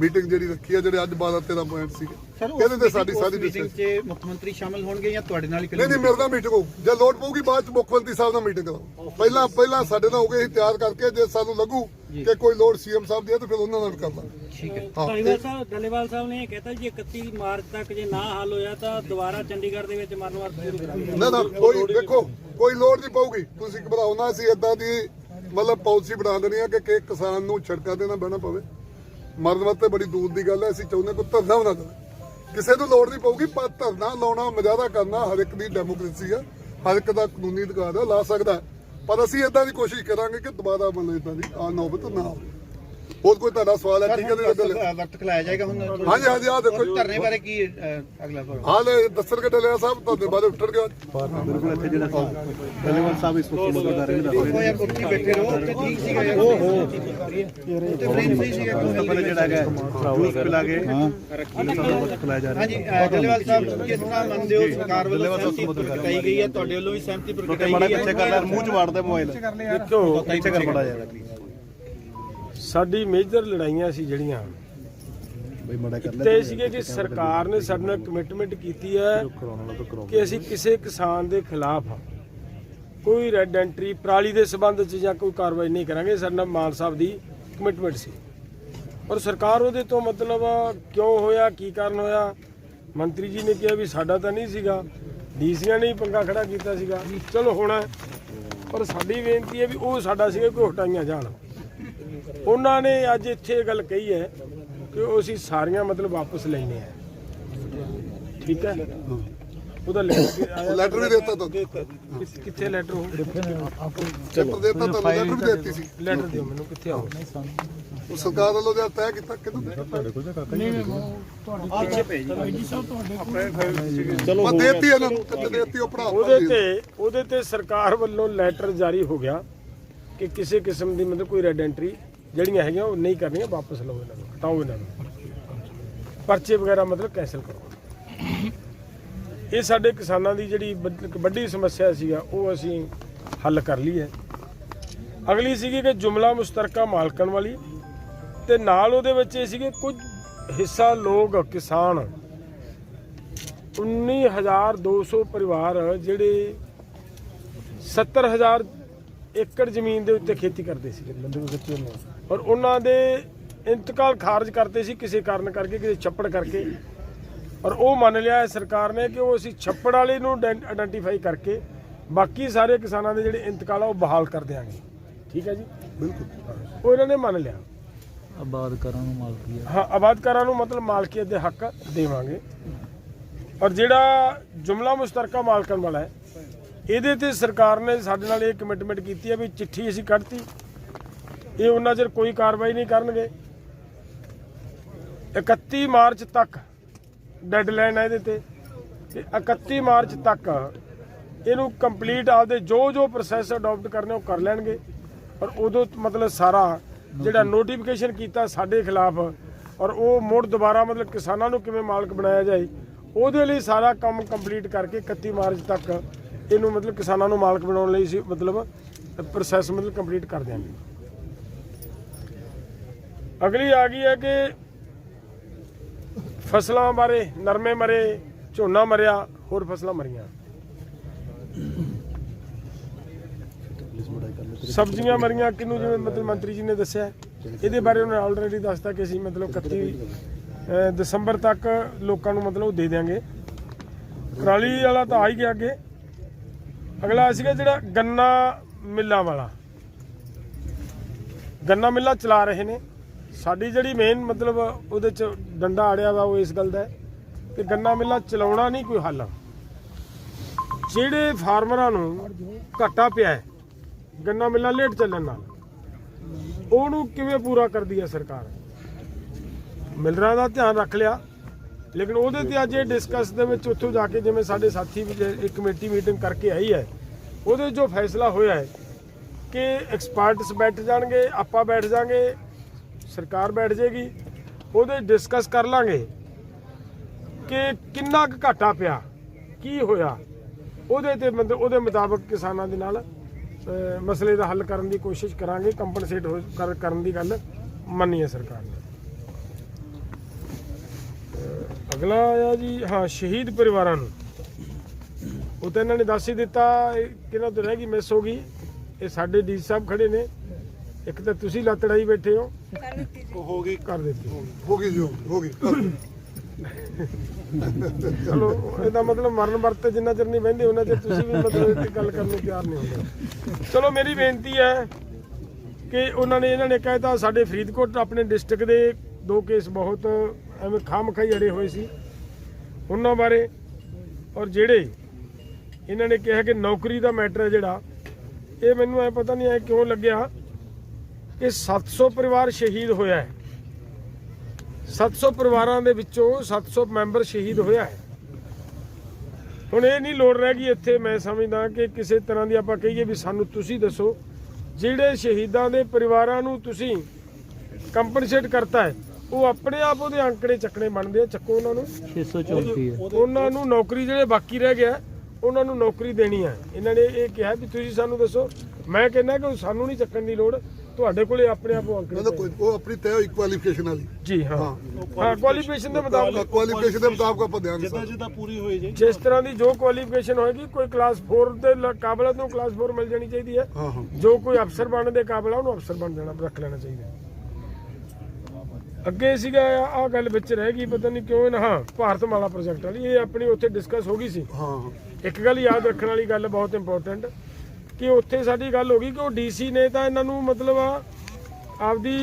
ਮੀਟਿੰਗ ਜਿਹੜੀ ਰੱਖੀ ਹੈ ਜਿਹੜੇ ਅੱਜ 12 13 ਪੁਆਇੰਟ ਸੀਗੇ। ਇਹਦੇ ਤੇ ਸਾਡੀ ਸਾਰੀ ਮੀਟਿੰਗ 'ਚ ਮੁੱਖ ਮੰਤਰੀ ਸ਼ਾਮਲ ਹੋਣਗੇ ਜਾਂ ਤੁਹਾਡੇ ਨਾਲ ਹੀ ਨਹੀਂ ਨਹੀਂ ਮੇਰੇ ਨਾਲ ਮੀਟਿੰਗ ਹੋਊ। ਜੇ ਲੋੜ ਪਊਗੀ ਬਾਅਦ ਚ ਮੁੱਖ ਮੰਤਰੀ ਸਾਹਿਬ ਨਾਲ ਮੀਟਿੰਗ ਕਰਾਓ ਪਹਿਲਾਂ ਪਹਿਲਾਂ ਸਾਡੇ ਨਾਲ ਹੋ ਗਏ ਅਸੀਂ ਤਿਆਰ ਕਰਕੇ ਜੇ ਸਾਨੂੰ ਲੱਗੂ ਕਿ ਕੋਈ ਲੋੜ ਸੀਐਮ ਸਾਹਿਬ ਦੀ ਹੈ ਤਾਂ ਫਿਰ ਉਹਨਾਂ ਨਾਲ ਕਰ ਲਾਂਗੇ। ਠੀਕ ਹੈ। ਹਾਂ। ਧਾਲੀਵਾਲ ਸਾਹਿਬ ਡੱਲੇਵਾਲ ਸਾਹਿਬ ਨੇ ਇਹ ਕਹਿਤਾ ਜੀ 31 ਮਾਰਚ ਤੱਕ ਜੇ ਨਾ ਹੱਲ ਹੋਇਆ ਤਾਂ ਦੁਬਾਰਾ ਚੰਡੀਗੜ੍ਹ ਦੇ ਵਿੱਚ ਮਰਨ ਸ਼ੁਰੂ ਕਰਾਂਗੇ। ਨਾ ਨਾ ਕੋਈ ਦੇਖੋ ਕੋਈ ਲੋੜ ਨਹੀਂ ਪਊਗੀ। ਤੁਸੀਂ ਘਬਰਾਓ ਨਾ ਅਸੀਂ ਇਦਾਂ ਦੀ ਮਤਲਬ ਪਾਲਿਸੀ ਬਣਾ ਦੇਣੀ ਆ ਕਿ ਕਿਸਾਨ ਨੂੰ ਛੜਕਾਂ ਨਾ ਬਹਿਣਾ ਪਵੇ। ਮਰਨ ਵਾਸਤੇ ਬੜੀ ਦੂਰ ਦੀ ਗੱਲ ਹੈ, ਅਸੀਂ ਚਾਹੁੰਦੇ ਕੋਈ ਧਰਨਾ ਬਣਾ ਦੇਵੇ ਕਿਸੇ ਨੂੰ ਲੋੜ ਨਹੀਂ ਪਊਗੀ, ਪਰ ਧਰਨਾ ਲਾਉਣਾ, ਮਜਾਦਾ ਕਰਨਾ ਹਰ ਇੱਕ ਦੀ ਡੈਮੋਕ੍ਰੇਸੀ ਆ ਹਰ ਇੱਕ ਦਾ ਕਾਨੂੰਨੀ ਅਧਿਕਾਰ ਹੈ, ਲਾ ਸਕਦਾ ਹੈ। ਪਰ ਅਸੀਂ ਇਦਾਂ ਦੀ ਕੋਸ਼ਿਸ਼ ਕਰਾਂਗੇ ਕਿ ਦੁਬਾਰਾ ਮਤਲਬ ਇਦਾਂ ਦੀ ਆ ਨੌਬਤ ਨਾ ਆਵੇ ਹੋਰ ਕੋਈ ਤੁਹਾਡਾ ਸਵਾਲ ਹੈ ਠੀਕ ਹੈ ਜੀ ਗੱਲ ਵਕਤ ਖਲਾਇਆ ਜਾਏਗਾ ਹੁਣ ਹਾਂਜੀ ਹਾਂਜੀ ਆ ਦੇਖੋ ਜੀ। ਧਰਨੇ ਬਾਰੇ ਕੀ ਅਗਲਾ ਸਵਾਲ? ਹਾਲ ਦੱਸਣਗੇ ਡਲਿਆ ਸਾਹਿਬ ਤੁਹਾਡੇ ਬਾਰੇ ਉੱਠਣਗੇ ਧੰਨਵਾਦ ਸਾਹਿਬ ਇਸ ਵਕਤ ਮੌਜੂਦ ਆ ਰਹੇ ਨੇ। ਉਹ ਯਾਰ ਉੱਠੀ ਬੈਠੇ ਰਹੋ ਤੇ ਠੀਕ ਸੀਗਾ ਯਾਰ। ਉਹ ਹੋ ਤੇ ਫ੍ਰੇਮ ਸਹੀ ਸੀਗਾ ਪਹਿਲੇ ਜਿਹੜਾ ਹੈਗਾ ਜੂਸ ਪਿਲਾ ਕੇ ਹਾਂ ਖਿਲਾਇਆ ਜਾ ਹਾਂਜੀ ਅ, ਡੱਲੇਵਾਲ ਸਾਹਿਬ ਕਿਸ ਤਰ੍ਹਾਂ ਮੰਨਦੇ ਹੋ ਸਰਕਾਰ ਵੱਲੋਂ ਸਹਿਮਤੀ ਪ੍ਰਗਟਾਈ ਗਈ ਹੈ? ਤੁਹਾਡੇ ਵੱਲੋਂ ਵੀ ਸਹਿਮਤੀ ਪ੍ਰਗਟਾਈ ਮਾੜਾ ਗਈ ਪਿੱਛੇ ਕਰ ਲੈ ਮੂੰਹ ਚ ਵਾੜਦਾ ਮੋਬਾਈਲ ਦੇਖੋ ਪਿੱਛੇ ਕਰ ਬੜਾ ਜਾਏਗਾ ਸਾਡੀ ਮੇਜਰ ਲੜਾਈਆਂ ਸੀ ਜਿਹੜੀਆਂ। ਬਈ ਮਾੜਾ ਕਰ ਲੈ ਤੇ ਸੀਗੇ ਕਿ ਸਰਕਾਰ ਨੇ ਸਾਡੇ ਨਾਲ ਕਮਿਟਮੈਂਟ ਕੀਤੀ ਹੈ ਕਿ ਅਸੀਂ ਕਿਸੇ ਕਿਸਾਨ ਦੇ ਖਿਲਾਫ ਕੋਈ ਰੈੱਡ ਐਂਟਰੀ ਪਰਾਲੀ ਦੇ ਸਬੰਧ 'ਚ ਜਾਂ ਕੋਈ ਕਾਰਵਾਈ ਨਹੀਂ ਕਰਾਂਗੇ ਸਾਡੇ ਨਾਲ ਮਾਨ ਸਾਹਿਬ ਦੀ ਕਮਿਟਮੈਂਟ ਸੀ। ਔਰ ਸਰਕਾਰ ਉਹਦੇ ਤੋਂ ਮਤਲਬ ਕਿਉਂ ਹੋਇਆ ਕੀ ਕਾਰਨ ਹੋਇਆ? ਮੰਤਰੀ ਜੀ ਨੇ ਕਿਹਾ ਵੀ ਸਾਡਾ ਤਾਂ ਨਹੀਂ ਸੀਗਾ। ਡੀਸੀਆਂ ਨੇ ਹੀ ਪੰਗਾ ਖੜਾ ਕੀਤਾ ਸੀਗਾ। ਚਲੋ ਹੋਣਾ। ਪਰ ਸਾਡੀ ਬੇਨਤੀ ਹੈ ਵੀ ਉਹ ਸਾਡਾ ਸੀਗਾ ਕੋਈ ਹਟਾਈਆਂ ਜਾਣ। ਉਹਨਾਂ ਨੇ ਅੱਜ ਇੱਥੇ ਇਹ ਗੱਲ ਕਹੀ ਹੈ ਕਿ ਉਹ ਅਸੀਂ ਸਾਰੀਆਂ ਮਤਲਬ ਵਾਪਸ ਲੈਣੇ ਆ ਠੀਕ ਹੈ? ਉਹਦਾ ਲੈਟਰ ਲੈਟਰ ਵੀ ਦਿੱਤਾ ਤੁਹਾਨੂੰ। ਕਿੱਥੇ- ਲੈਟਰ ਹੋ ਚੈਪਟਰ ਦਿੱਤਾ ਤੁਹਾਨੂੰ ਲੈਟਰ ਵੀ ਦਿੱਤੀ ਸੀ। ਲੈਟਰ ਦਿਓ ਮੈਨੂੰ ਕਿੱਥੇ ਆਓ ਉਹ? ਸਰਕਾਰ ਵੱਲੋਂ ਜਿਹੜਾ ਤੈਅ ਕੀਤਾ ਕਿਦੋਂ ਚਲੋ ਮੈਂ ਦੇਤੀ ਇਹਨਾਂ ਨੂੰ ਕਿੱਥੇ ਦੇਤੀ ਉਹ ਪੜਾ ਉਹਦੇ ਤੇ ਉਹਦੇ ਤੇ ਸਰਕਾਰ ਵੱਲੋਂ ਲੈਟਰ ਜਾਰੀ ਹੋ ਗਿਆ। ਕਿ ਕਿਸੇ ਕਿਸਮ ਦੀ ਮਤਲਬ ਕੋਈ ਰੈਡ ਐਂਟਰੀ ਜਿਹੜੀਆਂ ਹੈਗੀਆਂ ਉਹ ਨਹੀਂ ਕਰਨੀਆਂ, ਵਾਪਸ ਲਓ ਇਹਨਾਂ ਨੂੰ, ਹਟਾਓ ਇਹਨਾਂ ਨੂੰ। ਪਰਚੇ ਵਗੈਰਾ ਮਤਲਬ ਕੈਂਸਲ ਕਰੋ। ਇਹ ਸਾਡੇ ਕਿਸਾਨਾਂ ਦੀ ਜਿਹੜੀ ਵੱਡੀ ਸਮੱਸਿਆ ਸੀਗਾ, ਉਹ ਅਸੀਂ ਹੱਲ ਕਰ ਲਈ ਹੈ। ਅਗਲੀ ਸੀਗੀ ਕਿ ਜੁਮਲਾ ਮੁਸ਼ਤਰਕਾ ਮਾਲਕਨ ਵਾਲੀ ਤੇ ਨਾਲ ਉਹਦੇ ਵਿੱਚ ਇਹ ਸੀਗੇ ਕੁਝ ਹਿੱਸਾ ਲੋਕ ਕਿਸਾਨ। 19200 ਪਰਿਵਾਰ ਜਿਹੜੇ 70000 ਏਕੜ ਜ਼ਮੀਨ ਦੇ ਉੱਤੇ ਖੇਤੀ ਕਰਦੇ ਸੀ। ਔਰ ਉਹਨਾਂ ਦੇ ਇੰਤਕਾਲ ਖਾਰਜ ਕਰਤੇ ਸੀ ਕਿਸੇ ਕਾਰਨ ਕਰਕੇ ਕਿਸੇ ਛੱਪੜ ਕਰਕੇ। ਔਰ ਉਹ ਮੰਨ ਲਿਆ ਹੈ ਸਰਕਾਰ ਨੇ ਕਿ ਉਹ ਅਸੀਂ ਛੱਪੜ ਵਾਲੇ ਨੂੰ ਆਇਡੈਂਟੀਫਾਈ ਕਰਕੇ ਬਾਕੀ ਸਾਰੇ ਕਿਸਾਨਾਂ ਦੇ ਜਿਹੜੇ ਇੰਤਕਾਲ ਆ ਉਹ ਬਹਾਲ ਕਰ ਦਿਆਂਗੇ। ਠੀਕ ਹੈ ਜੀ? ਬਿਲਕੁਲ। ਉਹ ਇਹਨਾਂ ਨੇ ਮੰਨ ਲਿਆ। ਆਬਾਦਕਾਰਾਂ ਨੂੰ ਮਾਲਕੀ ਆ। ਹਾਂ ਆਬਾਦਕਾਰਾਂ ਨੂੰ ਮਤਲਬ ਮਾਲਕੀਅਤ ਦੇ ਹੱਕ ਦੇਵਾਂਗੇ। ਔਰ ਜਿਹੜਾ ਜੁਮਲਾ ਮੁਸ਼ਤਰਕਾ ਮਾਲਕਨ ਵਾਲਾ ਹੈ ਇਹਦੇ ਤੇ ਸਰਕਾਰ ਨੇ ਸਾਡੇ ਨਾਲ ਇਹ ਕਮਿਟਮੈਂਟ ਕੀਤੀ ਹੈ ਵੀ ਚਿੱਠੀ ਅਸੀਂ ਕੱਢਤੀ। ਇਹ ਉਹਨਾਂ ਚਿਰ ਕੋਈ ਕਾਰਵਾਈ ਨਹੀਂ ਕਰਨਗੇ। 31 ਮਾਰਚ ਤੱਕ ਡੈਡਲਾਈਨ ਹੈ ਇਹਦੇ ਤੇ। ਤੇ 31 ਮਾਰਚ ਤੱਕ ਇਹਨੂੰ ਕੰਪਲੀਟ ਆਪਦੇ ਜੋ ਜੋ ਪ੍ਰੋਸੈਸ ਅਡਾਪਟ ਕਰਨੇ ਉਹ ਕਰ ਲੈਣਗੇ। ਔਰ ਉਦੋਂ ਮਤਲਬ ਸਾਰਾ ਜਿਹੜਾ ਨੋਟੀਫਿਕੇਸ਼ਨ ਕੀਤਾ ਸਾਡੇ ਖਿਲਾਫ ਔਰ ਉਹ ਮੁੜ ਦੁਬਾਰਾ ਮਤਲਬ ਕਿਸਾਨਾਂ ਨੂੰ ਕਿਵੇਂ ਮਾਲਕ ਬਣਾਇਆ ਜਾਏ ਉਹਦੇ ਲਈ ਸਾਰਾ ਕੰਮ ਕੰਪਲੀਟ ਕਰਕੇ 31 ਮਾਰਚ ਤੱਕ ਇਹਨੂੰ ਮਤਲਬ ਕਿਸਾਨਾਂ ਨੂੰ ਮਾਲਕ ਬਣਾਉਣ ਲਈ ਸੀ ਮਤਲਬ ਪ੍ਰੋਸੈਸ ਮਤਲਬ ਕੰਪਲੀਟ ਕਰ ਦਿਆਂਗੇ। ਅਗਲੀ ਆ ਗਈ ਹੈ ਕਿ ਫਸਲਾਂ ਬਾਰੇ, ਨਰਮੇ ਮਰੇ, ਝੋਨਾ ਮਰਿਆ, ਹੋਰ ਫਸਲਾਂ ਮਰੀਆਂ। ਸਬਜ਼ੀਆਂ ਮਰੀਆਂ ਕਿਨੂੰ ਜਿਵੇਂ ਮਤਲਬ ਮੰਤਰੀ ਜੀ ਨੇ ਦੱਸਿਆ, ਇਹਦੇ ਬਾਰੇ ਉਹਨੇ ਆਲਰੇਡੀ ਦੱਸਤਾ ਕਿ ਅਸੀਂ ਮਤਲਬ 31 ਦਸੰਬਰ ਤੱਕ ਲੋਕਾਂ ਨੂੰ ਮਤਲਬ ਉਹ ਦੇ ਦਿਆਂਗੇ। ਕਰਾਲੀ ਵਾਲਾ ਤਾਂ ਆ ਹੀ ਗਿਆ ਅੱਗੇ। ਅਗਲਾ ਸੀਗਾ ਜਿਹੜਾ ਗੰਨਾ ਮਿੱਲਾਂ ਵਾਲਾ। ਗੰਨਾ ਮਿੱਲਾਂ ਚਲਾ ਰਹੇ ਨੇ। ਸਾਡੀ ਜਿਹੜੀ ਮੇਨ ਮਤਲਬ ਉਹਦੇ ਚ ਡੰਡਾ ਅੜਿਆ ਵਾ ਉਹ ਇਸ ਗੱਲ ਦਾ ਕਿ ਗੰਨਾ ਮਿੱਲਾਂ ਚਲਾਉਣਾ ਨਹੀਂ ਕੋਈ ਹੱਲ। ਜਿਹੜੇ ਫਾਰਮਰਾਂ ਨੂੰ ਘਾਟਾ ਪਿਆ ਗੰਨਾ ਮਿੱਲਾਂ ਲੇਟ ਚੱਲਣ ਨਾਲ, ਉਹਨੂੰ ਕਿਵੇਂ ਪੂਰਾ ਕਰਦੀ ਹੈ ਸਰਕਾਰ? ਮਿਲਰਾਂ ਦਾ ਧਿਆਨ ਰੱਖ ਲਿਆ। ਲੇਕਿਨ ਉਹਦੇ ਤੇ ਅੱਜ ਇਹ ਡਿਸਕਸ ਦੇ ਵਿੱਚ ਉੱਥੋਂ ਜਾ ਕੇ ਜਿਵੇਂ ਸਾਡੇ ਸਾਥੀ ਵੀ ਇੱਕ ਕਮੇਟੀ ਮੀਟਿੰਗ ਕਰਕੇ ਆਈ ਹੈ, ਉਹਦੇ ਜੋ ਫੈਸਲਾ ਹੋਇਆ ਹੈ ਕਿ ਐਕਸਪਰਟਸ ਬੈਠ ਜਾਣਗੇ, ਆਪਾਂ ਬੈਠ ਜਾਾਂਗੇ, ਸਰਕਾਰ ਬੈਠ ਜਾਏਗੀ, ਉਹਦੇ ਡਿਸਕਸ ਕਰ ਲਾਂਗੇ ਕਿ ਕਿੰਨਾ ਕੁ ਘਾਟਾ ਪਿਆ, ਕੀ ਹੋਇਆ, ਉਹਦੇ ਤੇ ਮਤਲਬ ਉਹਦੇ ਮੁਤਾਬਕ ਕਿਸਾਨਾਂ ਦੇ ਨਾਲ ਮਸਲੇ ਦਾ ਹੱਲ ਕਰਨ ਦੀ ਕੋਸ਼ਿਸ਼ ਕਰਾਂਗੇ ਕੰਪਨਸੇਟ ਕਰਨ ਦੀ ਗੱਲ ਮੰਨੀ ਹੈ ਸਰਕਾਰ ਨੇ। ਅਗਲਾ ਆਇਆ ਜੀ ਹਾਂ ਸ਼ਹੀਦ ਪਰਿਵਾਰਾਂ ਨੂੰ। ਉਹ ਤਾਂ ਇਹਨਾਂ ਨੇ ਦੱਸ ਹੀ ਦਿੱਤਾ ਕਿਹਨਾਂ ਤੋਂ ਰਹਿ ਗਈ ਮਿਸ ਹੋ ਗਈ। ਇਹ ਸਾਡੇ ਡੀ ਸਾਹਿਬ ਖੜੇ ਨੇ। ਇੱਕ ਤਾਂ ਤੁਸੀਂ ਲੱਤ ਲੜਾਈ ਬੈਠੇ ਹੋ। ਉਹ ਹੋ ਗਈ। ਕਰ ਦਿੱਤੀ। ਹੋ ਗਈ ਜੀ ਹੋ ਗਈ ਚਲੋ ਇਹਦਾ ਮਤਲਬ ਮਰਨ ਵਰਤੇ ਜਿੰਨਾ ਚਿਰ ਨਹੀਂ ਬਹਿੰਦੇ ਉਹਨਾਂ ਚਿਰ ਤੁਸੀਂ ਵੀ ਮਤਲਬ ਇਹ ਗੱਲ ਕਰਨ ਨੂੰ ਤਿਆਰ ਨਹੀਂ ਹੁੰਦੇ। ਚਲੋ ਮੇਰੀ ਬੇਨਤੀ ਹੈ ਕਿ ਉਹਨਾਂ ਨੇ ਇਹਨਾਂ ਨੇ ਕਹਿਤਾ ਸਾਡੇ ਫਰੀਦਕੋਟ ਆਪਣੇ ਡਿਸਟ੍ਰਿਕਟ ਦੇ ਦੋ ਕੇਸ ਬਹੁਤ ਐਵੇਂ ਖਾਮਖਾਈ ਅੜੇ ਹੋਏ ਸੀ। ਉਹਨਾਂ ਬਾਰੇ ਔਰ ਜਿਹੜੇ ਇਹਨਾਂ ਨੇ ਕਿਹਾ ਕਿ ਨੌਕਰੀ ਦਾ ਮੈਟਰ ਹੈ ਜਿਹੜਾ, ਇਹ ਮੈਨੂੰ ਐ ਪਤਾ ਨਹੀਂ ਐ ਕਿਉਂ ਲੱਗਿਆ ਕਿ 700 ਪਰਿਵਾਰ ਸ਼ਹੀਦ ਹੋਇਆ ਹੈ। 700 ਪਰਿਵਾਰਾਂ ਦੇ ਵਿੱਚੋਂ 700 ਮੈਂਬਰ ਸ਼ਹੀਦ ਹੋਇਆ ਹੈ। ਹੁਣ ਇਹ ਨਹੀਂ ਲੋੜ ਰਹਿ ਗਈ ਇੱਥੇ, ਮੈਂ ਸਮਝਦਾ ਕਿ ਕਿਸੇ ਤਰ੍ਹਾਂ ਦੀ ਆਪਾਂ ਕਹੀਏ ਵੀ ਸਾਨੂੰ ਤੁਸੀਂ ਦੱਸੋ, ਜਿਹੜੇ ਸ਼ਹੀਦਾਂ ਦੇ ਪਰਿਵਾਰਾਂ ਨੂੰ ਤੁਸੀਂ ਕੰਪਨਸੇਟ ਕਰਤਾ ਹੈ ਉਹ ਆਪਣੇ ਆਪ ਉਹਦੇ ਅੰਕੜੇ ਚੱਕਣੇ ਬਣਦੇ ਆ ਚੱਕੋ ਉਹਨਾਂ ਨੂੰ। 634 ਹੈ। ਉਹਨਾਂ ਨੂੰ ਨੌਕਰੀ ਜਿਹੜੇ ਬਾਕੀ ਰਹਿ ਗਿਆ ਉਹਨਾਂ ਨੂੰ ਨੌਕਰੀ ਦੇਣੀ ਹੈ ਇਹਨਾਂ ਨੇ ਇਹ ਕਿਹਾ ਵੀ ਤੁਸੀਂ ਸਾਨੂੰ ਦੱਸੋ। ਮੈਂ ਕਹਿੰਦਾ ਕਿ ਸਾਨੂੰ ਨਹੀਂ ਚੱਕਣ ਦੀ ਲੋੜ। ਤੁਹਾਡੇ ਕੋਲੇ ਆਪਣੇ ਆਪ ਉਹ ਅੰਕੜੇ ਕਹਿੰਦਾ ਕੋਈ ਉਹ ਆਪਣੀ ਤੈਅ ਹੋਈ ਕੁਆਲੀਫਿਕੇਸ਼ਨ ਵਾਲੀ। ਜੀ ਹਾਂ। ਹਾਂ। ਕੁਆਲੀਫਿਕੇਸ਼ਨ ਦੇ ਮੁਤਾਬਕ। ਕੁਆਲੀਫਿਕੇਸ਼ਨ ਦੇ ਮੁਤਾਬਕ ਆਪਾਂ ਦਿਆਂਗੇ ਸਰ ਜਿੱਦਾਂ ਪੂਰੀ ਹੋਈ ਜੇ। ਜਿਸ ਤਰ੍ਹਾਂ ਦੀ ਜੋ ਕੁਆਲੀਫਿਕੇਸ਼ਨ ਹੋਏਗੀ ਕੋਈ ਕਲਾਸ 4 ਦੇ ਲ- ਕਾਬਲੀਅਤ ਨੂੰ ਕਲਾਸ 4 ਮਿਲ ਜਾਣੀ ਚਾਹੀਦੀ ਹੈ। ਹਾਂ ਹਾਂ। ਜੋ ਕੋਈ ਅਫਸਰ ਬਣਨ ਦੇ ਕਾਬਲ ਆ ਉਹਨੂੰ ਅਫਸਰ ਬਣ ਜਾਣਾ ਰੱਖ ਲੈਣਾ ਚਾਹੀਦਾ। ਹੈ। ਅੱਗੇ ਸੀਗਾ ਆ ਗੱਲ ਵਿੱਚ ਰਹਿ ਗਈ ਪਤਾ ਨਹੀਂ ਕਿਉਂ ਨਾ ਹਾਂ ਭਾਰਤ ਮਾਲਾ ਪ੍ਰੋਜੈਕਟ ਵਾਲੀ ਇਹ ਆਪਣੀ ਉੱਥੇ ਡਿਸਕਸ ਹੋ ਗਈ ਸੀ। ਹਾਂ ਇੱਕ ਗੱਲ ਯਾਦ ਰੱਖਣ ਵਾਲੀ ਗੱਲ ਬਹੁਤ ਇੰਪੋਰਟੈਂਟ ਕਿ ਉੱਥੇ ਸਾਡੀ ਗੱਲ ਹੋ ਗਈ ਕਿ ਉਹ ਡੀਸੀ ਨੇ ਤਾਂ ਇਹਨਾਂ ਨੂੰ ਮਤਲਬ ਆ ਆਪਦੀ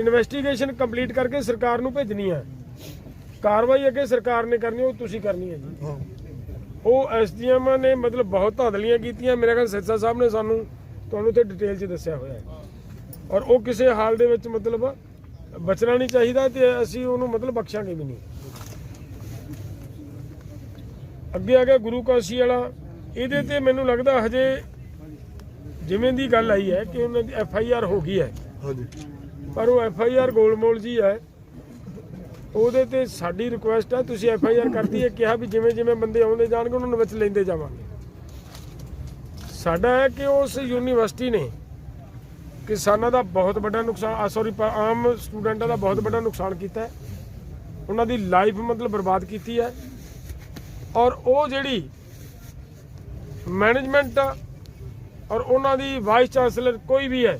ਇਨਵੈਸਟੀਗੇਸ਼ਨ ਕੰਪਲੀਟ ਕਰਕੇ ਸਰਕਾਰ ਨੂੰ ਭੇਜਣੀ ਹੈ ਕਾਰਵਾਈ ਅੱਗੇ ਸਰਕਾਰ ਨੇ ਕਰਨੀ ਉਹ ਤੁਸੀਂ ਕਰਨੀ ਹੈ ਜੀ। ਉਹ ਐਸਡੀਐਮ ਨੇ ਮਤਲਬ ਬਹੁਤ ਧਾਂਦਲੀਆਂ ਕੀਤੀਆਂ ਮੇਰੇ ਖਿਆਲ ਸਿਰਸਾ ਸਾਹਿਬ ਨੇ ਸਾਨੂੰ ਤੁਹਾਨੂੰ ਤੇ ਡਿਟੇਲ 'ਚ ਦੱਸਿਆ ਹੋਇਆ ਹੈ। ਔਰ ਉਹ ਕਿਸੇ ਹਾਲ ਦੇ ਵਿੱਚ ਮਤਲਬ ਬਚਣਾ ਨਹੀਂ ਚਾਹੀਦਾ ਤੇ ਅਸੀਂ ਉਹਨੂੰ ਮਤਲਬ ਬਖਸ਼ਾਂਗੇ ਵੀ ਨਹੀਂ। ਅੱਗੇ ਆ ਗਿਆ ਗੁਰੂ ਕਾਸ਼ੀ ਵਾਲਾ ਇਹਦੇ ਤੇ ਮੈਨੂੰ ਲੱਗਦਾ ਹਜੇ ਜਿਵੇਂ ਦੀ ਗੱਲ ਆਈ ਹੈ ਕਿ ਉਹਨਾਂ ਦੀ ਐਫ ਆਈ ਆਰ ਹੋ ਗਈ ਹੈ। ਹਾਂਜੀ। ਪਰ ਉਹ ਐਫ ਆਈ ਆਰ ਗੋਲਮੋਲ ਜੀ ਹੈ। ਉਹਦੇ ਤੇ ਸਾਡੀ ਰਿਕੁਐਸਟ ਹੈ ਤੁਸੀਂ ਐਫ ਆਈ ਆਰ ਕਰਦੀ ਹੈ ਕਿਹਾ ਵੀ ਜਿਵੇਂ ਜਿਵੇਂ ਬੰਦੇ ਆਉਂਦੇ ਜਾਣਗੇ ਉਹਨਾਂ ਨੂੰ ਵਿੱਚ ਲੈਂਦੇ ਜਾਵਾਂਗੇ। ਸਾਡਾ ਹੈ ਕਿ ਉਸ ਯੂਨੀਵਰਸਿਟੀ ਨੇ ਕਿਸਾਨਾਂ ਦਾ ਬਹੁਤ ਵੱਡਾ ਨੁਕਸਾਨ ਸੌਰੀ ਆਮ ਸਟੂਡੈਂਟਾਂ ਦਾ ਬਹੁਤ ਵੱਡਾ ਨੁਕਸਾਨ ਕੀਤਾ ਉਹਨਾਂ ਦੀ ਲਾਈਫ ਮਤਲਬ ਬਰਬਾਦ ਕੀਤੀ ਹੈ। ਔਰ ਉਹ ਜਿਹੜੀ ਮੈਨੇਜਮੈਂਟ ਔਰ ਉਹਨਾਂ ਦੀ ਵਾਈਸ ਚਾਂਸਲਰ ਕੋਈ ਵੀ ਹੈ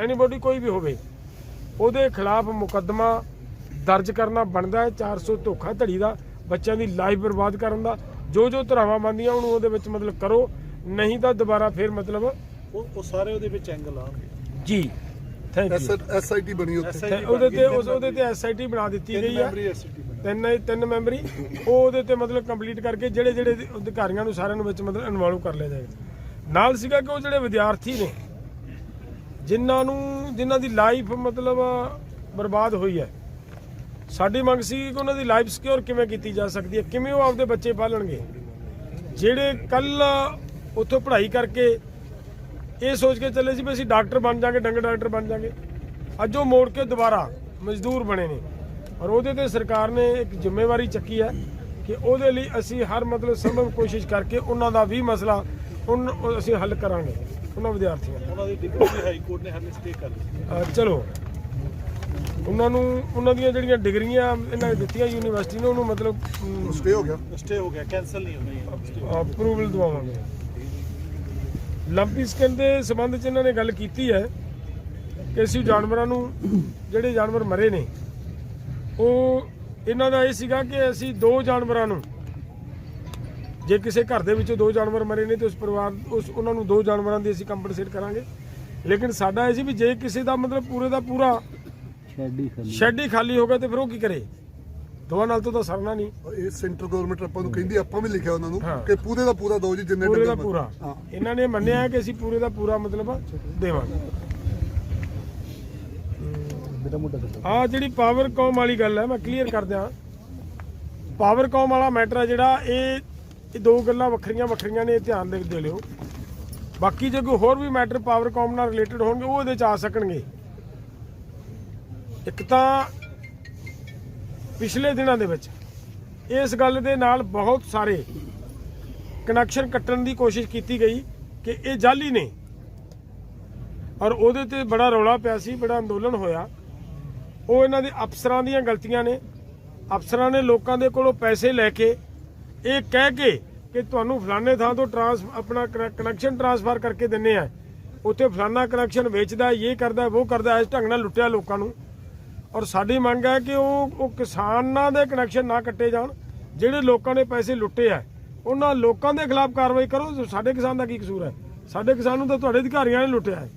ਐਨੀਬੋਡੀ ਕੋਈ ਵੀ ਹੋਵੇ, ਉਹਦੇ ਖਿਲਾਫ ਮੁਕੱਦਮਾ ਦਰਜ ਕਰਨਾ ਬਣਦਾ ਹੈ 400 ਧੋਖਾ ਧੜੀ ਦਾ, ਬੱਚਿਆਂ ਦੀ ਲਾਈਫ ਬਰਬਾਦ ਕਰਨ ਦਾ ਜੋ ਜੋ ਧਰਾਵਾਂ ਬੰਦੀਆਂ ਉਹਨੂੰ ਉਹਦੇ ਵਿੱਚ ਮਤਲਬ ਕਰੋ, ਨਹੀਂ ਤਾਂ ਦੁਬਾਰਾ ਫੇਰ ਮਤਲਬ ਉਹ ਉਹ ਸਾਰੇ ਉਹਦੇ ਵਿੱਚ ਐਂਗਲ ਆਉਣਗੇ ਜੀ। Thank S U S I T ਬਣੀ ਉੱਥੇ। ਉਹਦੇ ਤੇ ਉਸ ਉਹਦੇ ਤੇ ਐਸਆਈਟੀ ਬਣਾ ਦਿੱਤੀ ਗਈ ਹੈ ਮੈਮਰੀ ਐਸਟੀ ਤਿੰਨ ਤਿੰਨ ਮੈਂਬਰੀ। ਉਹ ਉਹਦੇ ਤੇ ਮਤਲਬ ਕੰਪਲੀਟ ਕਰਕੇ ਜਿਹੜੇ ਜਿਹੜੇ ਅਧਿਕਾਰੀਆਂ ਨੂੰ ਸਾਰਿਆਂ ਨੂੰ ਵਿੱਚ ਮਤਲਬ ਇਨਵੋਲਵ ਕਰ ਲਿਆ ਜਾਏਗਾ। ਨਾਲ ਸੀਗਾ ਕਿ ਉਹ ਜਿਹੜੇ ਵਿਦਿਆਰਥੀ ਨੇ ਜਿਨ੍ਹਾਂ ਨੂੰ ਜਿਨ੍ਹਾਂ ਦੀ ਲਾਈਫ ਮਤਲਬ ਬਰਬਾਦ ਹੋਈ ਹੈ। ਸਾਡੀ ਮੰਗ ਸੀ ਕਿ ਉਹਨਾਂ ਦੀ ਲਾਈਫ ਸਿਕਿਉਰ ਕਿਵੇਂ ਕੀਤੀ ਜਾ ਸਕਦੀ ਹੈ ਕਿਵੇਂ ਉਹ ਆਪਦੇ ਬੱਚੇ ਪਾਲਣਗੇ। ਜਿਹੜੇ ਕੱਲ ਉੱਥੋਂ ਪੜ੍ਹਾਈ ਕਰਕੇ ਇਹ ਸੋਚ ਕੇ ਚੱਲੇ ਸੀ ਵੀ ਅਸੀਂ ਡਾਕਟਰ ਬਣ ਜਾਾਂਗੇ ਡੰਗਰ ਡਾਕਟਰ ਬਣ ਜਾਾਂਗੇ। ਅੱਜ ਉਹ ਮੋੜ ਕੇ ਦੁਬਾਰਾ ਮਜ਼ਦੂਰ ਬਣੇ ਨੇ। ਔਰ ਉਹਦੇ ਤੇ ਸਰਕਾਰ ਨੇ ਇੱਕ ਜ਼ਿੰਮੇਵਾਰੀ ਚੱਕੀ ਹੈ ਕਿ ਉਹਦੇ ਲਈ ਅਸੀਂ ਹਰ ਮਤਲਬ ਸੰਭਵ ਕੋਸ਼ਿਸ਼ ਕਰਕੇ ਉਹਨਾਂ ਦਾ ਵੀ ਮਸਲਾ ਉਨ ਉਹ ਅਸੀਂ ਹੱਲ ਕਰਾਂਗੇ। ਉਹਨਾਂ ਵਿਦਿਆਰਥੀਆਂ ਦਾ। ਉਹਨਾਂ ਦੀ ਡਿਗਰੀ ਹਾਈ ਕੋਰਟ ਨੇ ਹਾਲੇ ਸਟੇ ਕਰ ਲਈ ਚਲੋ। ਉਹਨਾਂ ਨੂੰ ਉਹਨਾਂ ਦੀਆਂ ਜਿਹੜੀਆਂ ਡਿਗਰੀਆਂ ਇਹਨਾਂ ਨੇ ਦਿੱਤੀਆਂ ਯੂਨੀਵਰਸਿਟੀ ਨੇ ਉਹਨੂੰ ਮਤਲਬ ਸਟੇ ਹੋ ਗਿਆ। ਸਟੇ ਹੋ ਗਿਆ ਕੈਨਸਲ ਨਹੀਂ ਹੋਣੀ ਅਪਰੂਵਲ ਦਵਾਵਾਂਗੇ। ਲੰਪੀ ਸਕਿਨ ਦੇ ਸੰਬੰਧ ਚ ਇਹਨਾਂ ਨੇ ਗੱਲ ਕੀਤੀ ਹੈ ਕਿ ਅਸੀਂ ਜਾਨਵਰਾਂ ਨੂੰ ਜਿਹੜੇ ਜਾਨਵਰ ਮਰੇ ਨੇ ਉਹ ਇਹਨਾਂ ਦਾ ਇਹ ਸੀਗਾ ਕਿ ਅਸੀਂ ਦੋ ਜਾਨਵਰਾਂ ਨੂੰ ਜੇ ਕਿਸੇ ਘਰ ਦੇ ਵਿੱਚੋਂ ਦੋ ਜਾਨਵਰ ਮਰੇ ਨੇ ਤੇ ਉਸ ਪਰਿਵਾਰ ਉਸ ਉਹਨਾਂ ਨੂੰ ਦੋ ਜਾਨਵਰਾਂ ਦੀ ਅਸੀਂ ਕੰਪਨਸੇਟ ਕਰਾਂਗੇ। ਲੇਕਿਨ ਸਾਡਾ ਇਹ ਸੀ ਵੀ ਜੇ ਕਿਸੇ ਦਾ ਮਤਲਬ ਪੂਰੇ ਦਾ ਪੂਰਾ ਸ਼ੈਡੀ ਖਾਲੀ। ਸ਼ੈੱਡ ਹੀ ਖਾਲੀ ਹੋ ਗਿਆ ਤੇ ਫਿਰ ਉਹ ਕੀ ਕਰੇ? ਦੋਵਾਂ ਨਾਲ ਤੋਂ ਤਾਂ ਸਰਨਾ ਨਹੀਂ। ਇਹ ਸੈਂਟਰ ਗਵਰਨਮੈਂਟ ਆਪਾਂ ਨੂੰ ਕਹਿੰਦੀ ਆਪਾਂ ਵੀ ਲਿਖਿਆ ਉਹਨਾਂ ਨੂੰ ਹਾਂ। ਕਿ ਪੂਰੇ ਦਾ ਪੂਰਾ ਦੋ ਜੀ ਜਿੰਨੇ ਪੂਰੇ ਦਾ ਡੰਗਰ ਪੂਰਾ। ਹਾਂ। ਇਹਨਾਂ ਨੇ ਮੰਨਿਆ ਹੈ ਕਿ ਅਸੀਂ ਪੂਰੇ ਦਾ ਪੂਰਾ ਮਤਲਬ ਦੇਵਾਂਗੇ। ਆ ਜਿਹੜੀ ਪਾਵਰ ਕੌਮ ਵਾਲੀ ਗੱਲ ਹੈ ਮੈਂ ਕਲੀਅਰ ਕਰ ਦਿਆਂ। ਪਾਵਰ ਕੌਮ ਵਾਲਾ ਮੈਟਰ ਹੈ ਜਿਹੜਾ ਇਹ ਇਹ ਦੋ ਗੱਲਾਂ ਵੱਖਰੀਆਂ ਵੱਖਰੀਆਂ ਨੇ ਇਹ ਧਿਆਨ ਦੇ ਦੇ ਲਿਓ। ਬਾਕੀ ਜੇ ਕੋਈ ਹੋਰ ਵੀ ਮੈਟਰ ਪਾਵਰ ਕੌਮ ਨਾਲ ਰਿਲੇਟਡ ਹੋਣਗੇ ਉਹ ਇਹਦੇ ਚ ਆ ਸਕਣਗੇ। ਇੱਕ ਤਾਂ ਪਿਛਲੇ ਦਿਨਾਂ ਦੇ ਵਿੱਚ ਇਸ ਗੱਲ ਦੇ ਨਾਲ ਬਹੁਤ ਸਾਰੇ ਕਨੈਕਸ਼ਨ ਕੱਟਣ ਦੀ ਕੋਸ਼ਿਸ਼ ਕੀਤੀ ਗਈ ਕਿ ਇਹ ਜਾਲੀ ਨੇ ਔਰ ਉਹਦੇ ਤੇ ਬੜਾ ਰੌਲਾ ਪਿਆ ਸੀ, ਬੜਾ ਅੰਦੋਲਨ ਹੋਇਆ। ਉਹ ਇਹਨਾਂ ਦੇ ਅਫਸਰਾਂ ਦੀਆਂ ਗਲਤੀਆਂ ਨੇ। ਅਫਸਰਾਂ ਨੇ ਲੋਕਾਂ ਦੇ ਕੋਲੋਂ ਪੈਸੇ ਲੈ ਕੇ ਇਹ ਕਹਿ ਕੇ ਕਿ ਤੁਹਾਨੂੰ ਫਲਾਣੇ ਥਾਂ ਤੋਂ ਟਰਾਂਸ ਆਪਣਾ ਕਨੈਕਸ਼ਨ ਟਰਾਂਸਫਰ ਕਰਕੇ ਦਿੰਨੇ ਆ। ਉੱਥੇ ਫਲਾਣਾ ਕਨੈਕਸ਼ਨ ਵੇਚਦਾ, ਇਹ ਕਰਦਾ, ਉਹ ਕਰਦਾ, ਇਸ ਢੰਗ ਨਾਲ ਲੁੱਟਿਆ ਲੋਕਾਂ ਨੂੰ। ਔਰ ਸਾਡੀ ਮੰਗ ਹੈ ਕਿ ਉਹ ਉਹ ਕਿਸਾਨਾਂ ਦੇ ਕਨੈਕਸ਼ਨ ਨਾ ਕੱਟੇ ਜਾਣ ਜਿਹੜੇ ਲੋਕਾਂ ਨੇ ਪੈਸੇ ਲੁੱਟੇ ਆ ਉਹਨਾਂ ਲੋਕਾਂ ਦੇ ਖਿਲਾਫ ਕਾਰਵਾਈ ਕਰੋ ਸਾਡੇ ਕਿਸਾਨ ਦਾ ਕੀ ਕਸੂਰ ਹੈ? ਸਾਡੇ ਕਿਸਾਨ ਨੂੰ ਤਾਂ ਤੁਹਾਡੇ ਅਧਿਕਾਰੀਆਂ ਨੇ ਲੁੱਟਿਆ ਹੈ।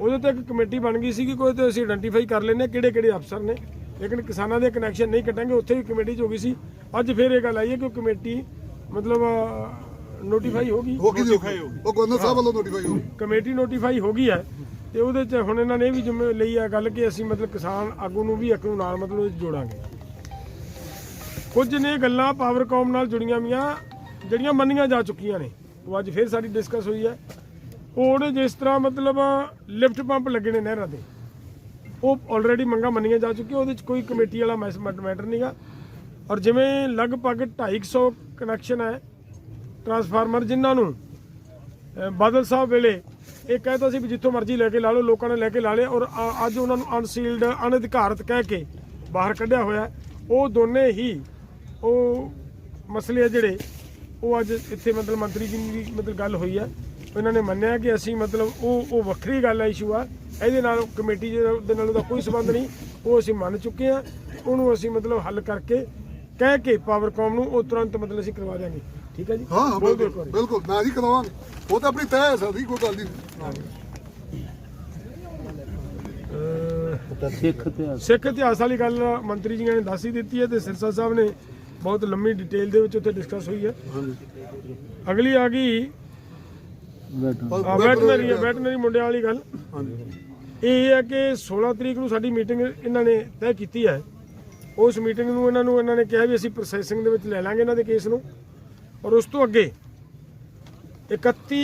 ਉਹਦੇ ਤੇ ਇੱਕ ਕਮੇਟੀ ਬਣ ਗਈ ਸੀ ਕਿ ਕੋਈ ਤੇ ਅਸੀਂ ਆਇਡੈਂਟੀਫਾਈ ਕਰ ਲੈਨੇ ਕਿਹੜੇ ਕਿਹੜੇ ਅਫਸਰ ਨੇ। ਲੇਕਿਨ ਕਿਸਾਨਾਂ ਦੇ ਕਨੈਕਸ਼ਨ ਨਹੀਂ ਕੱਟਾਂਗੇ ਉੱਥੇ ਵੀ ਕਮੇਟੀ ਚ ਹੋ ਗਈ ਸੀ। ਅੱਜ ਫੇਰ ਇਹ ਗੱਲ ਆਈ ਹੈ ਕਿ ਉਹ ਕਮੇਟੀ ਮਤਲਬ ਨੋਟੀਫਾਈ ਹੋ ਗਈ। ਹੋ ਗਈ ਜੀ ਉਹ ਗਵਰਨਰ ਸਾਹਿਬ ਵੱਲੋਂ ਨੋਟੀਫਾਈ ਹੋ ਗਈ। ਕਮੇਟੀ ਨੋਟੀਫਾਈ ਹੋ ਗਈ ਹੈ। ਤੇ ਉਹਦੇ ਚ ਹੁਣ ਇਹਨਾਂ ਨੇ ਇਹ ਵੀ ਜਿਵੇਂ ਲਈ ਹੈ ਗੱਲ ਕਿ ਅਸੀਂ ਮਤਲਬ ਕਿਸਾਨ ਆਗੂ ਨੂੰ ਵੀ ਇੱਕ ਨਾਲ ਮਤਲਬ ਇਹ 'ਚ ਜੋੜਾਂਗੇ। ਕੁਝ ਨੇ ਗੱਲਾਂ ਪਾਵਰਕਾਮ ਨਾਲ ਜੁੜੀਆਂ ਮੀਆਂ, ਜਿਹੜੀਆਂ ਮੰਨੀਆਂ ਜਾ ਚੁੱਕੀਆਂ ਨੇ। ਉਹ ਅੱਜ ਫੇਰ ਸਾਡੀ ਡਿਸਕਸ ਹੋਈ ਹੈ। ਉਹਨੇ ਜਿਸ ਤਰ੍ਹਾਂ ਮਤਲਬ ਲਿਫਟ ਪੰਪ ਲੱਗੇ ਨੇ ਨਹਿਰਾਂ ਤੇ ਉਹ ਆਲਰੇਡੀ ਮੰਗਾਂ ਮੰਨੀਆਂ ਜਾ ਚੁੱਕੀਆਂ, ਉਹਦੇ ਚ ਕੋਈ ਕਮੇਟੀ ਵਾਲਾ ਮੈਟਰ ਨਹੀਂਗਾ ਔਰ ਜਿਵੇਂ ਲਗਭਗ 250 ਕਨੈਕਸ਼ਨ ਹੈ ਟਰਾਂਸਫਾਰਮਰ ਜਿਨ੍ਹਾਂ ਨੂੰ ਬਾਦਲ ਸਾਹਿਬ ਵੇਲੇ ਇਹ ਕਹਿਤਾ ਸੀ ਵੀ ਜਿੱਥੋਂ ਮਰਜ਼ੀ ਲੈ ਕੇ ਲਾ ਲਓ, ਲੋਕਾਂ ਨੇ ਲੈ ਕੇ ਲਾ ਲਏ ਔਰ ਅੱਜ ਉਹਨਾਂ ਨੂੰ ਅਨਸੀਲਡ ਅਨਧਿਕਾਰਤ ਕਹਿ ਕੇ ਬਾਹਰ ਕੱਢਿਆ ਹੋਇਆ ਉਹ ਦੋਨੇ ਹੀ, ਉਹ ਮਸਲੇ ਆ ਜਿਹੜੇ, ਉਹ ਅੱਜ ਇੱਥੇ ਮਤਲਬ ਮੰਤਰੀ ਜੀ ਦੀ ਮਤਲਬ ਗੱਲ ਹੋਈ ਹੈ। ਇਹਨਾਂ ਨੇ ਮੰਨਿਆ ਕਿ ਅਸੀਂ ਮਤਲਬ ਉਹ ਉਹ ਵੱਖਰੀ ਗੱਲ ਹੈ ਇਸ਼ੂ ਆ। ਇਹਦੇ ਨਾਲ ਕਮੇਟੀ ਦੇ ਨਾਲ ਉਹਦਾ ਕੋਈ ਸੰਬੰਧ ਨਹੀਂ। ਉਹ ਅਸੀਂ ਮੰਨ ਚੁੱਕੇ ਆ ਉਹਨੂੰ ਅਸੀਂ ਮਤਲਬ ਹੱਲ ਕਰਕੇ ਕਹਿ ਕੇ ਪਾਵਰਕਾਮ ਨੂੰ ਉਹ ਤੁਰੰਤ ਮਤਲਬ ਅਸੀਂ ਕਰਵਾ ਦਿਆਂਗੇ। ਠੀਕ ਹੈ ਜੀ? ਹਾਂ ਹਾਂ ਬਿਲਕੁਲ। ਬਿਲਕੁਲ ਨਾ ਜੀ ਕਰਵਾਵਾਂਗੇ ਉਹ ਤਾਂ ਆਪਣੀ ਤੈਅ ਹੈ ਸਾਡੀ ਕੋਈ ਗੱਲ ਨਹੀਂ। ਸਿੱਖ ਇਤਿਹਾਸ। ਸਿੱਖ ਇਤਿਹਾਸ ਵਾਲੀ ਗੱਲ ਮੰਤਰੀ ਜੀ ਨੇ ਦੱਸ ਹੀ ਦਿੱਤੀ ਹੈ ਤੇ ਸਿਰਸਾ ਸਾਹਿਬ ਨੇ ਬਹੁਤ ਲੰਮੀ ਡਿਟੇਲ ਦੇ ਵਿੱਚ ਉੱਥੇ ਡਿਸਕਸ ਹੋਈ ਹੈ। ਅਗਲੀ ਆ ਗਈ ਵੈਟਨਰੀ ਵੈਟਨਰੀ ਮੁੰਡਿਆਂ ਵਾਲੀ ਗੱਲ। ਇਹ ਹੈ ਕਿ 16 ਤਰੀਕ ਨੂੰ ਸਾਡੀ ਮੀਟਿੰਗ ਇਹਨਾਂ ਨੇ ਤੈਅ ਕੀਤੀ ਹੈ। ਉਸ ਮੀਟਿੰਗ ਨੂੰ ਇਹਨਾਂ ਨੂੰ ਇਹਨਾਂ ਨੇ ਕਿਹਾ ਵੀ ਅਸੀਂ ਪ੍ਰੋਸੈਸਿੰਗ ਦੇ ਵਿੱਚ ਲੈ ਲਾਂਗੇ ਇਹਨਾਂ ਦੇ ਕੇਸ ਨੂੰ। ਔਰ ਉਸ ਤੋਂ ਅੱਗੇ 31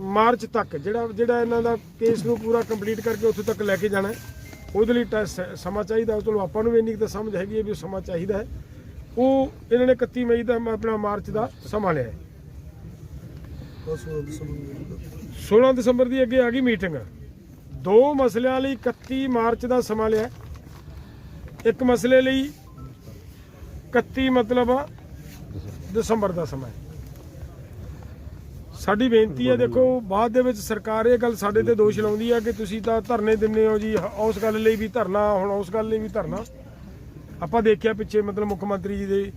ਮਾਰਚ ਤੱਕ ਜਿਹੜਾ ਜਿਹੜਾ ਇਹਨਾਂ ਦਾ ਕੇਸ ਨੂੰ ਪੂਰਾ ਕੰਪਲੀਟ ਕਰਕੇ ਉੱਥੇ ਤੱਕ ਲੈ ਕੇ ਜਾਣਾ ਹੈ ਉਹਦੇ ਲਈ ਸਮਾਂ ਚਾਹੀਦਾ ਚਲੋ ਆਪਾਂ ਨੂੰ ਵੀ ਇੰਨੀ ਕੁ ਤਾਂ ਸਮਝ ਹੈਗੀ ਹੈ ਵੀ ਸਮਾਂ ਚਾਹੀਦਾ ਹੈ। ਉਹ ਇਹਨਾਂ ਨੇ 31 ਮਈ ਦਾ ਆਪਣਾ ਮਾਰਚ ਦਾ ਸਮਾਂ ਲਿਆ ਹੈ। 16 ਦਸੰਬਰ ਦੀ ਅੱਗੇ ਆ ਗਈ ਮੀਟਿੰਗ। ਦੋ ਮਸਲਿਆਂ ਲਈ 31 ਮਾਰਚ ਦਾ ਸਮਾਂ ਲਿਆ ਇੱਕ ਮਸਲੇ ਲਈ 31 ਮਤਲਬ ਦਸੰਬਰ ਦਾ ਸਮਾਂ ਹੈ। ਸਾਡੀ ਬੇਨਤੀ ਹੈ, ਦੇਖੋ, ਬਾਅਦ ਦੇ ਵਿੱਚ ਸਰਕਾਰ ਇਹ ਗੱਲ ਸਾਡੇ ਤੇ ਦੋਸ਼ ਲਾਉਂਦੀ ਹੈ ਕਿ ਤੁਸੀਂ ਤਾਂ ਧਰਨੇ ਦਿੰਦੇ ਹੋ ਜੀ, ਉਸ ਗੱਲ ਲਈ ਵੀ ਧਰਨਾ, ਹੁਣ ਉਸ ਗੱਲ ਲਈ ਵੀ ਧਰਨਾ। ਆਪਾਂ ਦੇਖਿਆ ਪਿੱਛੇ ਮਤਲਬ ਮੁੱਖ ਮੰਤਰੀ ਜੀ ਦੇ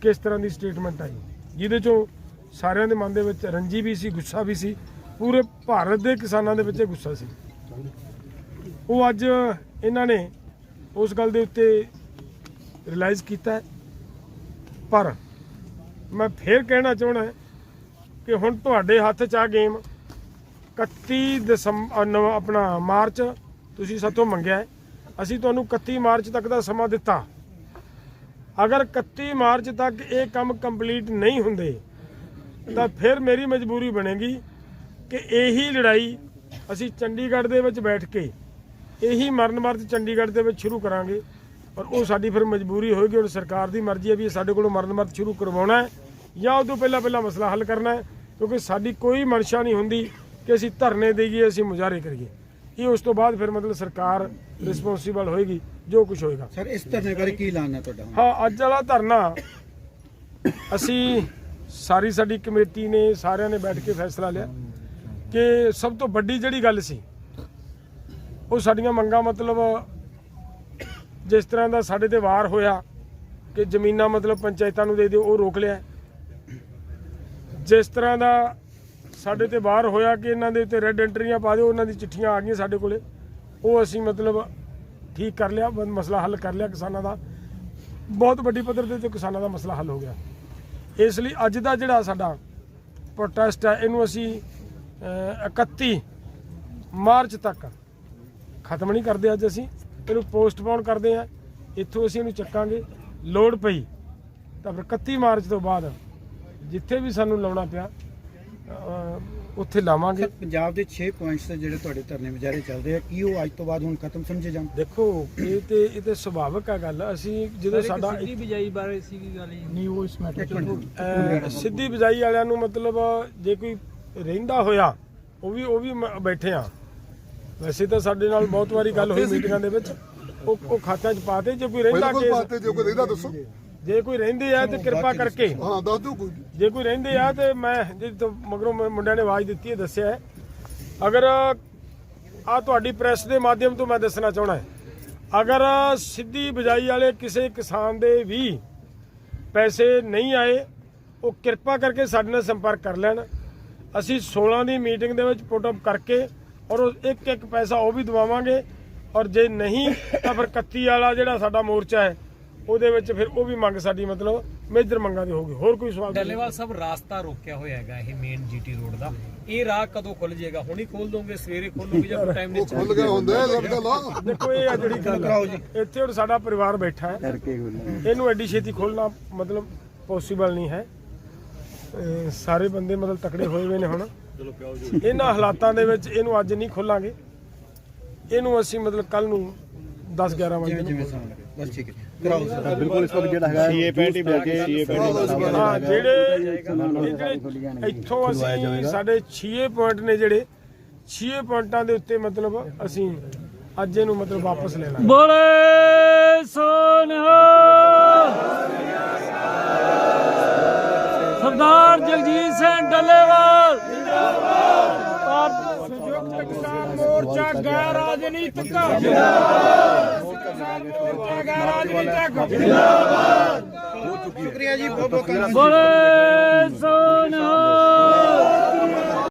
ਕਿਸ ਤਰ੍ਹਾਂ ਦੀ ਸਟੇਟਮੈਂਟ ਆਈ। ਜਿਹਦੇ ਚੋਂ ਸਾਰਿਆਂ ਦੇ ਮਨ ਦੇ ਵਿੱਚ ਰੰਜੀ ਵੀ ਸੀ, ਗੁੱਸਾ ਵੀ ਸੀ। ਪੂਰੇ ਭਾਰਤ ਦੇ ਕਿਸਾਨਾਂ ਦੇ ਵਿੱਚ ਇਹ ਗੁੱਸਾ ਸੀ। ਉਹ ਅੱਜ ਇਹਨਾਂ ਨੇ ਉਸ ਗੱਲ ਦੇ ਉੱਤੇ ਰਿਅਲਾਈਜ਼ ਕੀਤਾ ਪਰ ਮੈਂ ਫੇਰ ਕਹਿਣਾ ਚਾਹਣਾ ਕਿ ਹੁਣ ਤੁਹਾਡੇ ਹੱਥ 'ਚ ਆ ਗੇਮ 31 ਦਸੰਬਰ ਆਪਣਾ ਮਾਰਚ ਤੁਸੀਂ ਸਾਤੋਂ ਮੰਗਿਆ ਅਸੀਂ ਤੁਹਾਨੂੰ 31 ਮਾਰਚ ਤੱਕ ਦਾ ਸਮਾਂ ਦਿੱਤਾ। ਅਗਰ 31 ਮਾਰਚ ਤੱਕ ਇਹ ਕੰਮ ਕੰਪਲੀਟ ਨਹੀਂ ਹੁੰਦੇ, ਤਾਂ ਫਿਰ ਮੇਰੀ ਮਜਬੂਰੀ ਬਣੇਗੀ ਕਿ ਇਹੀ ਲੜਾਈ ਅਸੀਂ ਚੰਡੀਗੜ੍ਹ ਦੇ ਵਿੱਚ ਬੈਠ ਕੇ, ਇਹੀ ਮਰਨ ਮਰਦ ਚੰਡੀਗੜ੍ਹ ਦੇ ਵਿੱਚ ਸ਼ੁਰੂ ਕਰਾਂਗੇ। ਔਰ ਉਹ ਸਾਡੀ ਫਿਰ ਮਜਬੂਰੀ ਹੋਏਗੀ ਹੁਣ ਸਰਕਾਰ ਦੀ ਮਰਜ਼ੀ ਹੈ ਵੀ ਸਾਡੇ ਕੋਲੋਂ ਮਰਨ ਮਰਦ ਸ਼ੁਰੂ ਕਰਵਾਉਣਾ ਹੈ ਜਾਂ ਉਦੋਂ ਪਹਿਲਾਂ ਪਹਿਲਾਂ ਮਸਲਾ ਹੱਲ ਕਰਨਾ ਹੈ ਕਿਉਂਕਿ ਸਾਡੀ ਕੋਈ ਮਨਸ਼ਾ ਨਹੀਂ ਹੁੰਦੀ ਕਿ ਅਸੀਂ ਧਰਨੇ ਦੇਈਏ ਅਸੀਂ ਮੁਜ਼ਾਹਰੇ ਕਰੀਏ। ਇਹ ਉਸ ਤੋਂ ਬਾਅਦ ਫਿਰ ਮਤਲਬ ਸਰਕਾਰ ਰਿਸਪੌਂਸੀਬਲ ਹੋਏਗੀ ਜੋ ਕੁਝ ਹੋਏਗਾ। ਸਰ ਇਸ ਧਰਨੇ ਬਾਰੇ ਕੀ ਐਲਾਨ ਹੈ ਤੁਹਾਡਾ ਹਾਂ ਅੱਜ ਵਾਲਾ ਧਰਨਾ ਅਸੀਂ ਸਾਰੀ ਸਾਡੀ ਕਮੇਟੀ ਨੇ ਸਾਰਿਆਂ ਨੇ ਬੈਠ ਕੇ ਫੈਸਲਾ ਲਿਆ ਕਿ ਸਭ ਤੋਂ ਵੱਡੀ ਜਿਹੜੀ ਗੱਲ ਸੀ ਉਹ ਸਾਡੀਆਂ ਮੰਗਾਂ ਮਤਲਬ ਜਿਸ ਤਰ੍ਹਾਂ ਦਾ ਸਾਡੇ ਤੇ ਵਾਰ ਹੋਇਆ ਕਿ ਜ਼ਮੀਨਾਂ ਮਤਲਬ ਪੰਚਾਇਤਾਂ ਨੂੰ ਦੇ ਦਿਓ ਉਹ ਰੋਕ ਲਿਆ। ਜਿਸ ਤਰ੍ਹਾਂ ਦਾ ਸਾਡੇ ਤੇ ਵਾਰ ਹੋਇਆ ਕਿ ਇਹਨਾਂ ਦੇ ਉੱਤੇ ਰੈੱਡ ਐਂਟਰੀਆਂ ਪਾ ਦਿਓ ਉਹਨਾਂ ਦੀ ਚਿੱਠੀਆਂ ਆ ਗਈਆਂ ਸਾਡੇ ਕੋਲੇ ਉਹ ਅਸੀਂ ਮਤਲਬ ਠੀਕ ਕਰ ਲਿਆ ਮਸਲਾ ਹੱਲ ਕਰ ਲਿਆ ਕਿਸਾਨਾਂ ਦਾ। ਬਹੁਤ ਵੱਡੀ ਪੱਧਰ ਦੇ ਉੱਤੇ ਕਿਸਾਨਾਂ ਦਾ ਮਸਲਾ ਹੱਲ ਹੋ ਗਿਆ। ਇਸ ਲਈ ਅੱਜ ਦਾ ਜਿਹੜਾ ਸਾਡਾ ਪ੍ਰੋਟੈਸਟ ਹੈ ਇਹਨੂੰ ਅਸੀਂ ਅਹ, 31 ਮਾਰਚ ਤੱਕ ਖਤਮ ਨਹੀਂ ਕਰਦੇ ਅੱਜ ਅਸੀਂ। ਇਹਨੂੰ ਪੋਸਟਪੋਨ ਕਰਦੇ ਆ। ਇੱਥੋਂ ਅਸੀਂ ਇਹਨੂੰ ਚੱਕਾਂਗੇ। ਲੋੜ ਪਈ ਤਾਂ ਫਿਰ 31 ਮਾਰਚ ਤੋਂ ਬਾਅਦ ਜਿੱਥੇ ਵੀ ਸਾਨੂੰ ਲਾਉਣਾ ਪਿਆ ਉੱਥੇ ਲਾਵਾਂਗੇ। ਪੰਜਾਬ ਦੇ 6 ਪੁਆਇੰਟਸ ਤੇ ਜਿਹੜੇ ਤੁਹਾਡੇ ਧਰਨੇ ਵਿਚਾਰੇ ਚੱਲਦੇ ਆ ਕੀ ਉਹ ਅੱਜ ਤੋਂ ਬਾਅਦ ਹੁਣ ਖਤਮ ਸਮਝੇ ਜਾਣ? ਦੇਖੋ ਇਹ ਤੇ ਇਹ ਤੇ ਸੁਭਾਵਿਕ ਹੈ ਗੱਲ। ਅਸੀਂ ਜਦੋਂ ਸਾਡਾ ਸਿੱਧੀ ਬਿਜਾਈ ਬਾਰੇ ਸੀ ਕੀ ਗੱਲ ਜੀ ਇੱਕ ਮਿੰਟ ਅਹ ਸਿੱਧੀ ਬਿਜਾਈ ਵਾਲਿਆਂ ਨੂੰ ਮਤਲਬ ਜੇ ਕੋਈ ਰਹਿੰਦਾ ਹੋਇਆ ਉਹ ਵੀ ਉਹ ਵੀ ਬੈਠੇ ਆ। ਵੈਸੇ ਤਾਂ ਸਾਡੇ ਨਾਲ ਬਹੁਤ ਵਾਰੀ ਗੱਲ ਹੋਈ ਮੀਟਿੰਗਾਂ ਦੇ ਵਿੱਚ। ਉਹ ਉਹ ਖਾਤਿਆਂ 'ਚ ਪਾਤੇ ਜੇ ਕੋਈ ਰਹਿੰਦਾ ਬਿਲਕੁਲ ਕੇਸ ਜੋ ਕੋਈ ਰਹਿੰਦਾ ਦੱਸੋ। ਜੇ ਕੋਈ ਰਹਿੰਦੇ ਆ ਤੇ ਕਿਰਪਾ ਕਰਕੇ। ਹਾਂ ਦੱਸ ਦਿਓ ਕੋਈ। ਜੇ ਕੋਈ ਰਹਿੰਦੇ ਆ ਤੇ ਮੈਂ ਜੇ ਤੋਂ ਮਗਰੋਂ ਮੁੰਡਿਆਂ ਨੇ ਆਵਾਜ਼ ਦਿੱਤੀ ਹੈ ਦੱਸਿਆ ਹੈ। ਅਗਰ ਆ ਤੁਹਾਡੀ ਪ੍ਰੈਸ ਦੇ ਮਾਧਿਅਮ ਤੋਂ ਮੈਂ ਦੱਸਣਾ ਚਾਹਣਾ ਹੈ। ਅਗਰ ਸਿੱਧੀ ਬਿਜਾਈ ਵਾਲੇ ਕਿਸੇ ਕਿਸਾਨ ਦੇ ਵੀ ਪੈਸੇ ਨਹੀਂ ਆਏ ਉਹ ਕਿਰਪਾ ਕਰਕੇ ਸਾਡੇ ਨਾਲ ਸੰਪਰਕ ਕਰ ਲੈਣ। ਅਸੀਂ 16 ਦੀ ਮੀਟਿੰਗ ਦੇ ਵਿੱਚ ਪੁੱਟ ਅਪ ਕਰਕੇ ਔਰ ਉਹ ਇੱਕ ਇੱਕ ਪੈਸਾ ਉਹ ਵੀ ਦਵਾਵਾਂਗੇ। ਔਰ ਜੇ ਨਹੀਂ ਤਾਂ ਫਿਰ 31 ਵਾਲਾ ਜਿਹੜਾ ਸਾਡਾ ਮੋਰਚਾ ਹੈ ਉਹਦੇ ਵਿੱਚ ਫਿਰ ਉਹ ਵੀ ਮੰਗ ਸਾਡੀ ਮਤਲਬ ਮੇਜਰ ਮੰਗਾਂ ਦੀ ਹੋਊਗੀ। ਹੋਰ ਕੋਈ ਸਵਾਲ? ਨਹੀਂ? ਡੱਲੇਵਾਲ ਸਾਹਿਬ ਰਾਸਤਾ ਰੋਕਿਆ ਹੋਇਆ ਹੈਗਾ ਇਹ ਮੇਨ ਜੀਟੀ ਰੋਡ ਦਾ। ਇਹ ਰਾਹ ਕਦੋਂ ਖੁੱਲ ਜਾਏਗਾ? ਹੁਣੀ ਖੋਲ ਦੋਗੇ? ਸਵੇਰੇ ਖੋਲੋਗੇ ਜਾਂ ਕੋਈ ਟਾਈਮ ਉਹ ਖੁੱਲ ਗਿਆ ਹੁੰਦਾ ਲੱਗਦਾ ਲਾ ਦੇਖੋ ਇਹ ਆ ਜਿਹੜੀ ਗੱਲ ਹੈ। ਇੱਥੇ ਹੁਣ ਸਾਡਾ ਪਰਿਵਾਰ ਬੈਠਾ ਹੈ। ਇਹਨੂੰ ਐਡੀ ਛੇਤੀ ਖੋਲਣਾ ਮਤਲਬ ਪੋਸੀਬਲ ਨਹੀਂ ਹੈ। ਸਾਰੇ ਬੰਦੇ ਮਤਲਬ ਤਕੜੇ ਹੋਏ ਹੋਏ ਨੇ ਹੁਣ। ਇਹਨਾਂ ਹਾਲਾਤਾਂ ਦੇ ਵਿੱਚ ਇਹਨੂੰ ਅੱਜ ਨਹੀਂ ਖੋਲਾਂਗੇ। ਇਹਨੂੰ ਅਸੀਂ ਮਤਲਬ ਕੱਲ ਨੂੰ 10 11 ਵਜੇ ਜਿਵੇਂ ਬਸ ਠੀਕ ਹੈ ਕਰਾਓ ਸਰ ਬਿਲਕੁਲ ਇਸ ਵਕਤ ਜਿਹੜਾ ਹੈਗਾ ਸੀਏ 65 ਬਣਾ ਕੇ ਸੀਏ ਹਾਂ ਜਿਹੜੇ ਇਹ ਜਿਹੜੇ ਇੱਥੋਂ ਅਸੀਂ ਸਾਡੇ 6 ਪੁਆਇੰਟ ਨੇ ਜਿਹੜੇ। 6 ਪੁਆਇੰਟਾਂ ਦੇ ਉੱਤੇ ਮਤਲਬ ਅਸੀਂ ਅੱਜ ਇਹਨੂੰ ਮਤਲਬ ਵਾਪਸ ਲੈਣਾ ਬੋਲੇ ਸੋਨਹਾ ਸਰਦਾਰ ਜਗਜੀਤ ਸਿੰਘ ਡੱਲੇਵਾਲ। ਭਾਰਤ ਸੰਯੁਕਤ ਕਿਸਾਨ ਮੋਰਚਾ ਗੈਰ ਰਾਜਨੀਤਿਕ। ਮੋਰਚਾ ਗੈਰ ਰਾਜਨੀਤਿਕ। ਸ਼ੁਕਰੀਆ ਜੀ ਬਹੁਤ ਬਹੁਤ ਧੰਨਵਾਦ। ਬੋਲੇ ਸੋਨਹਾ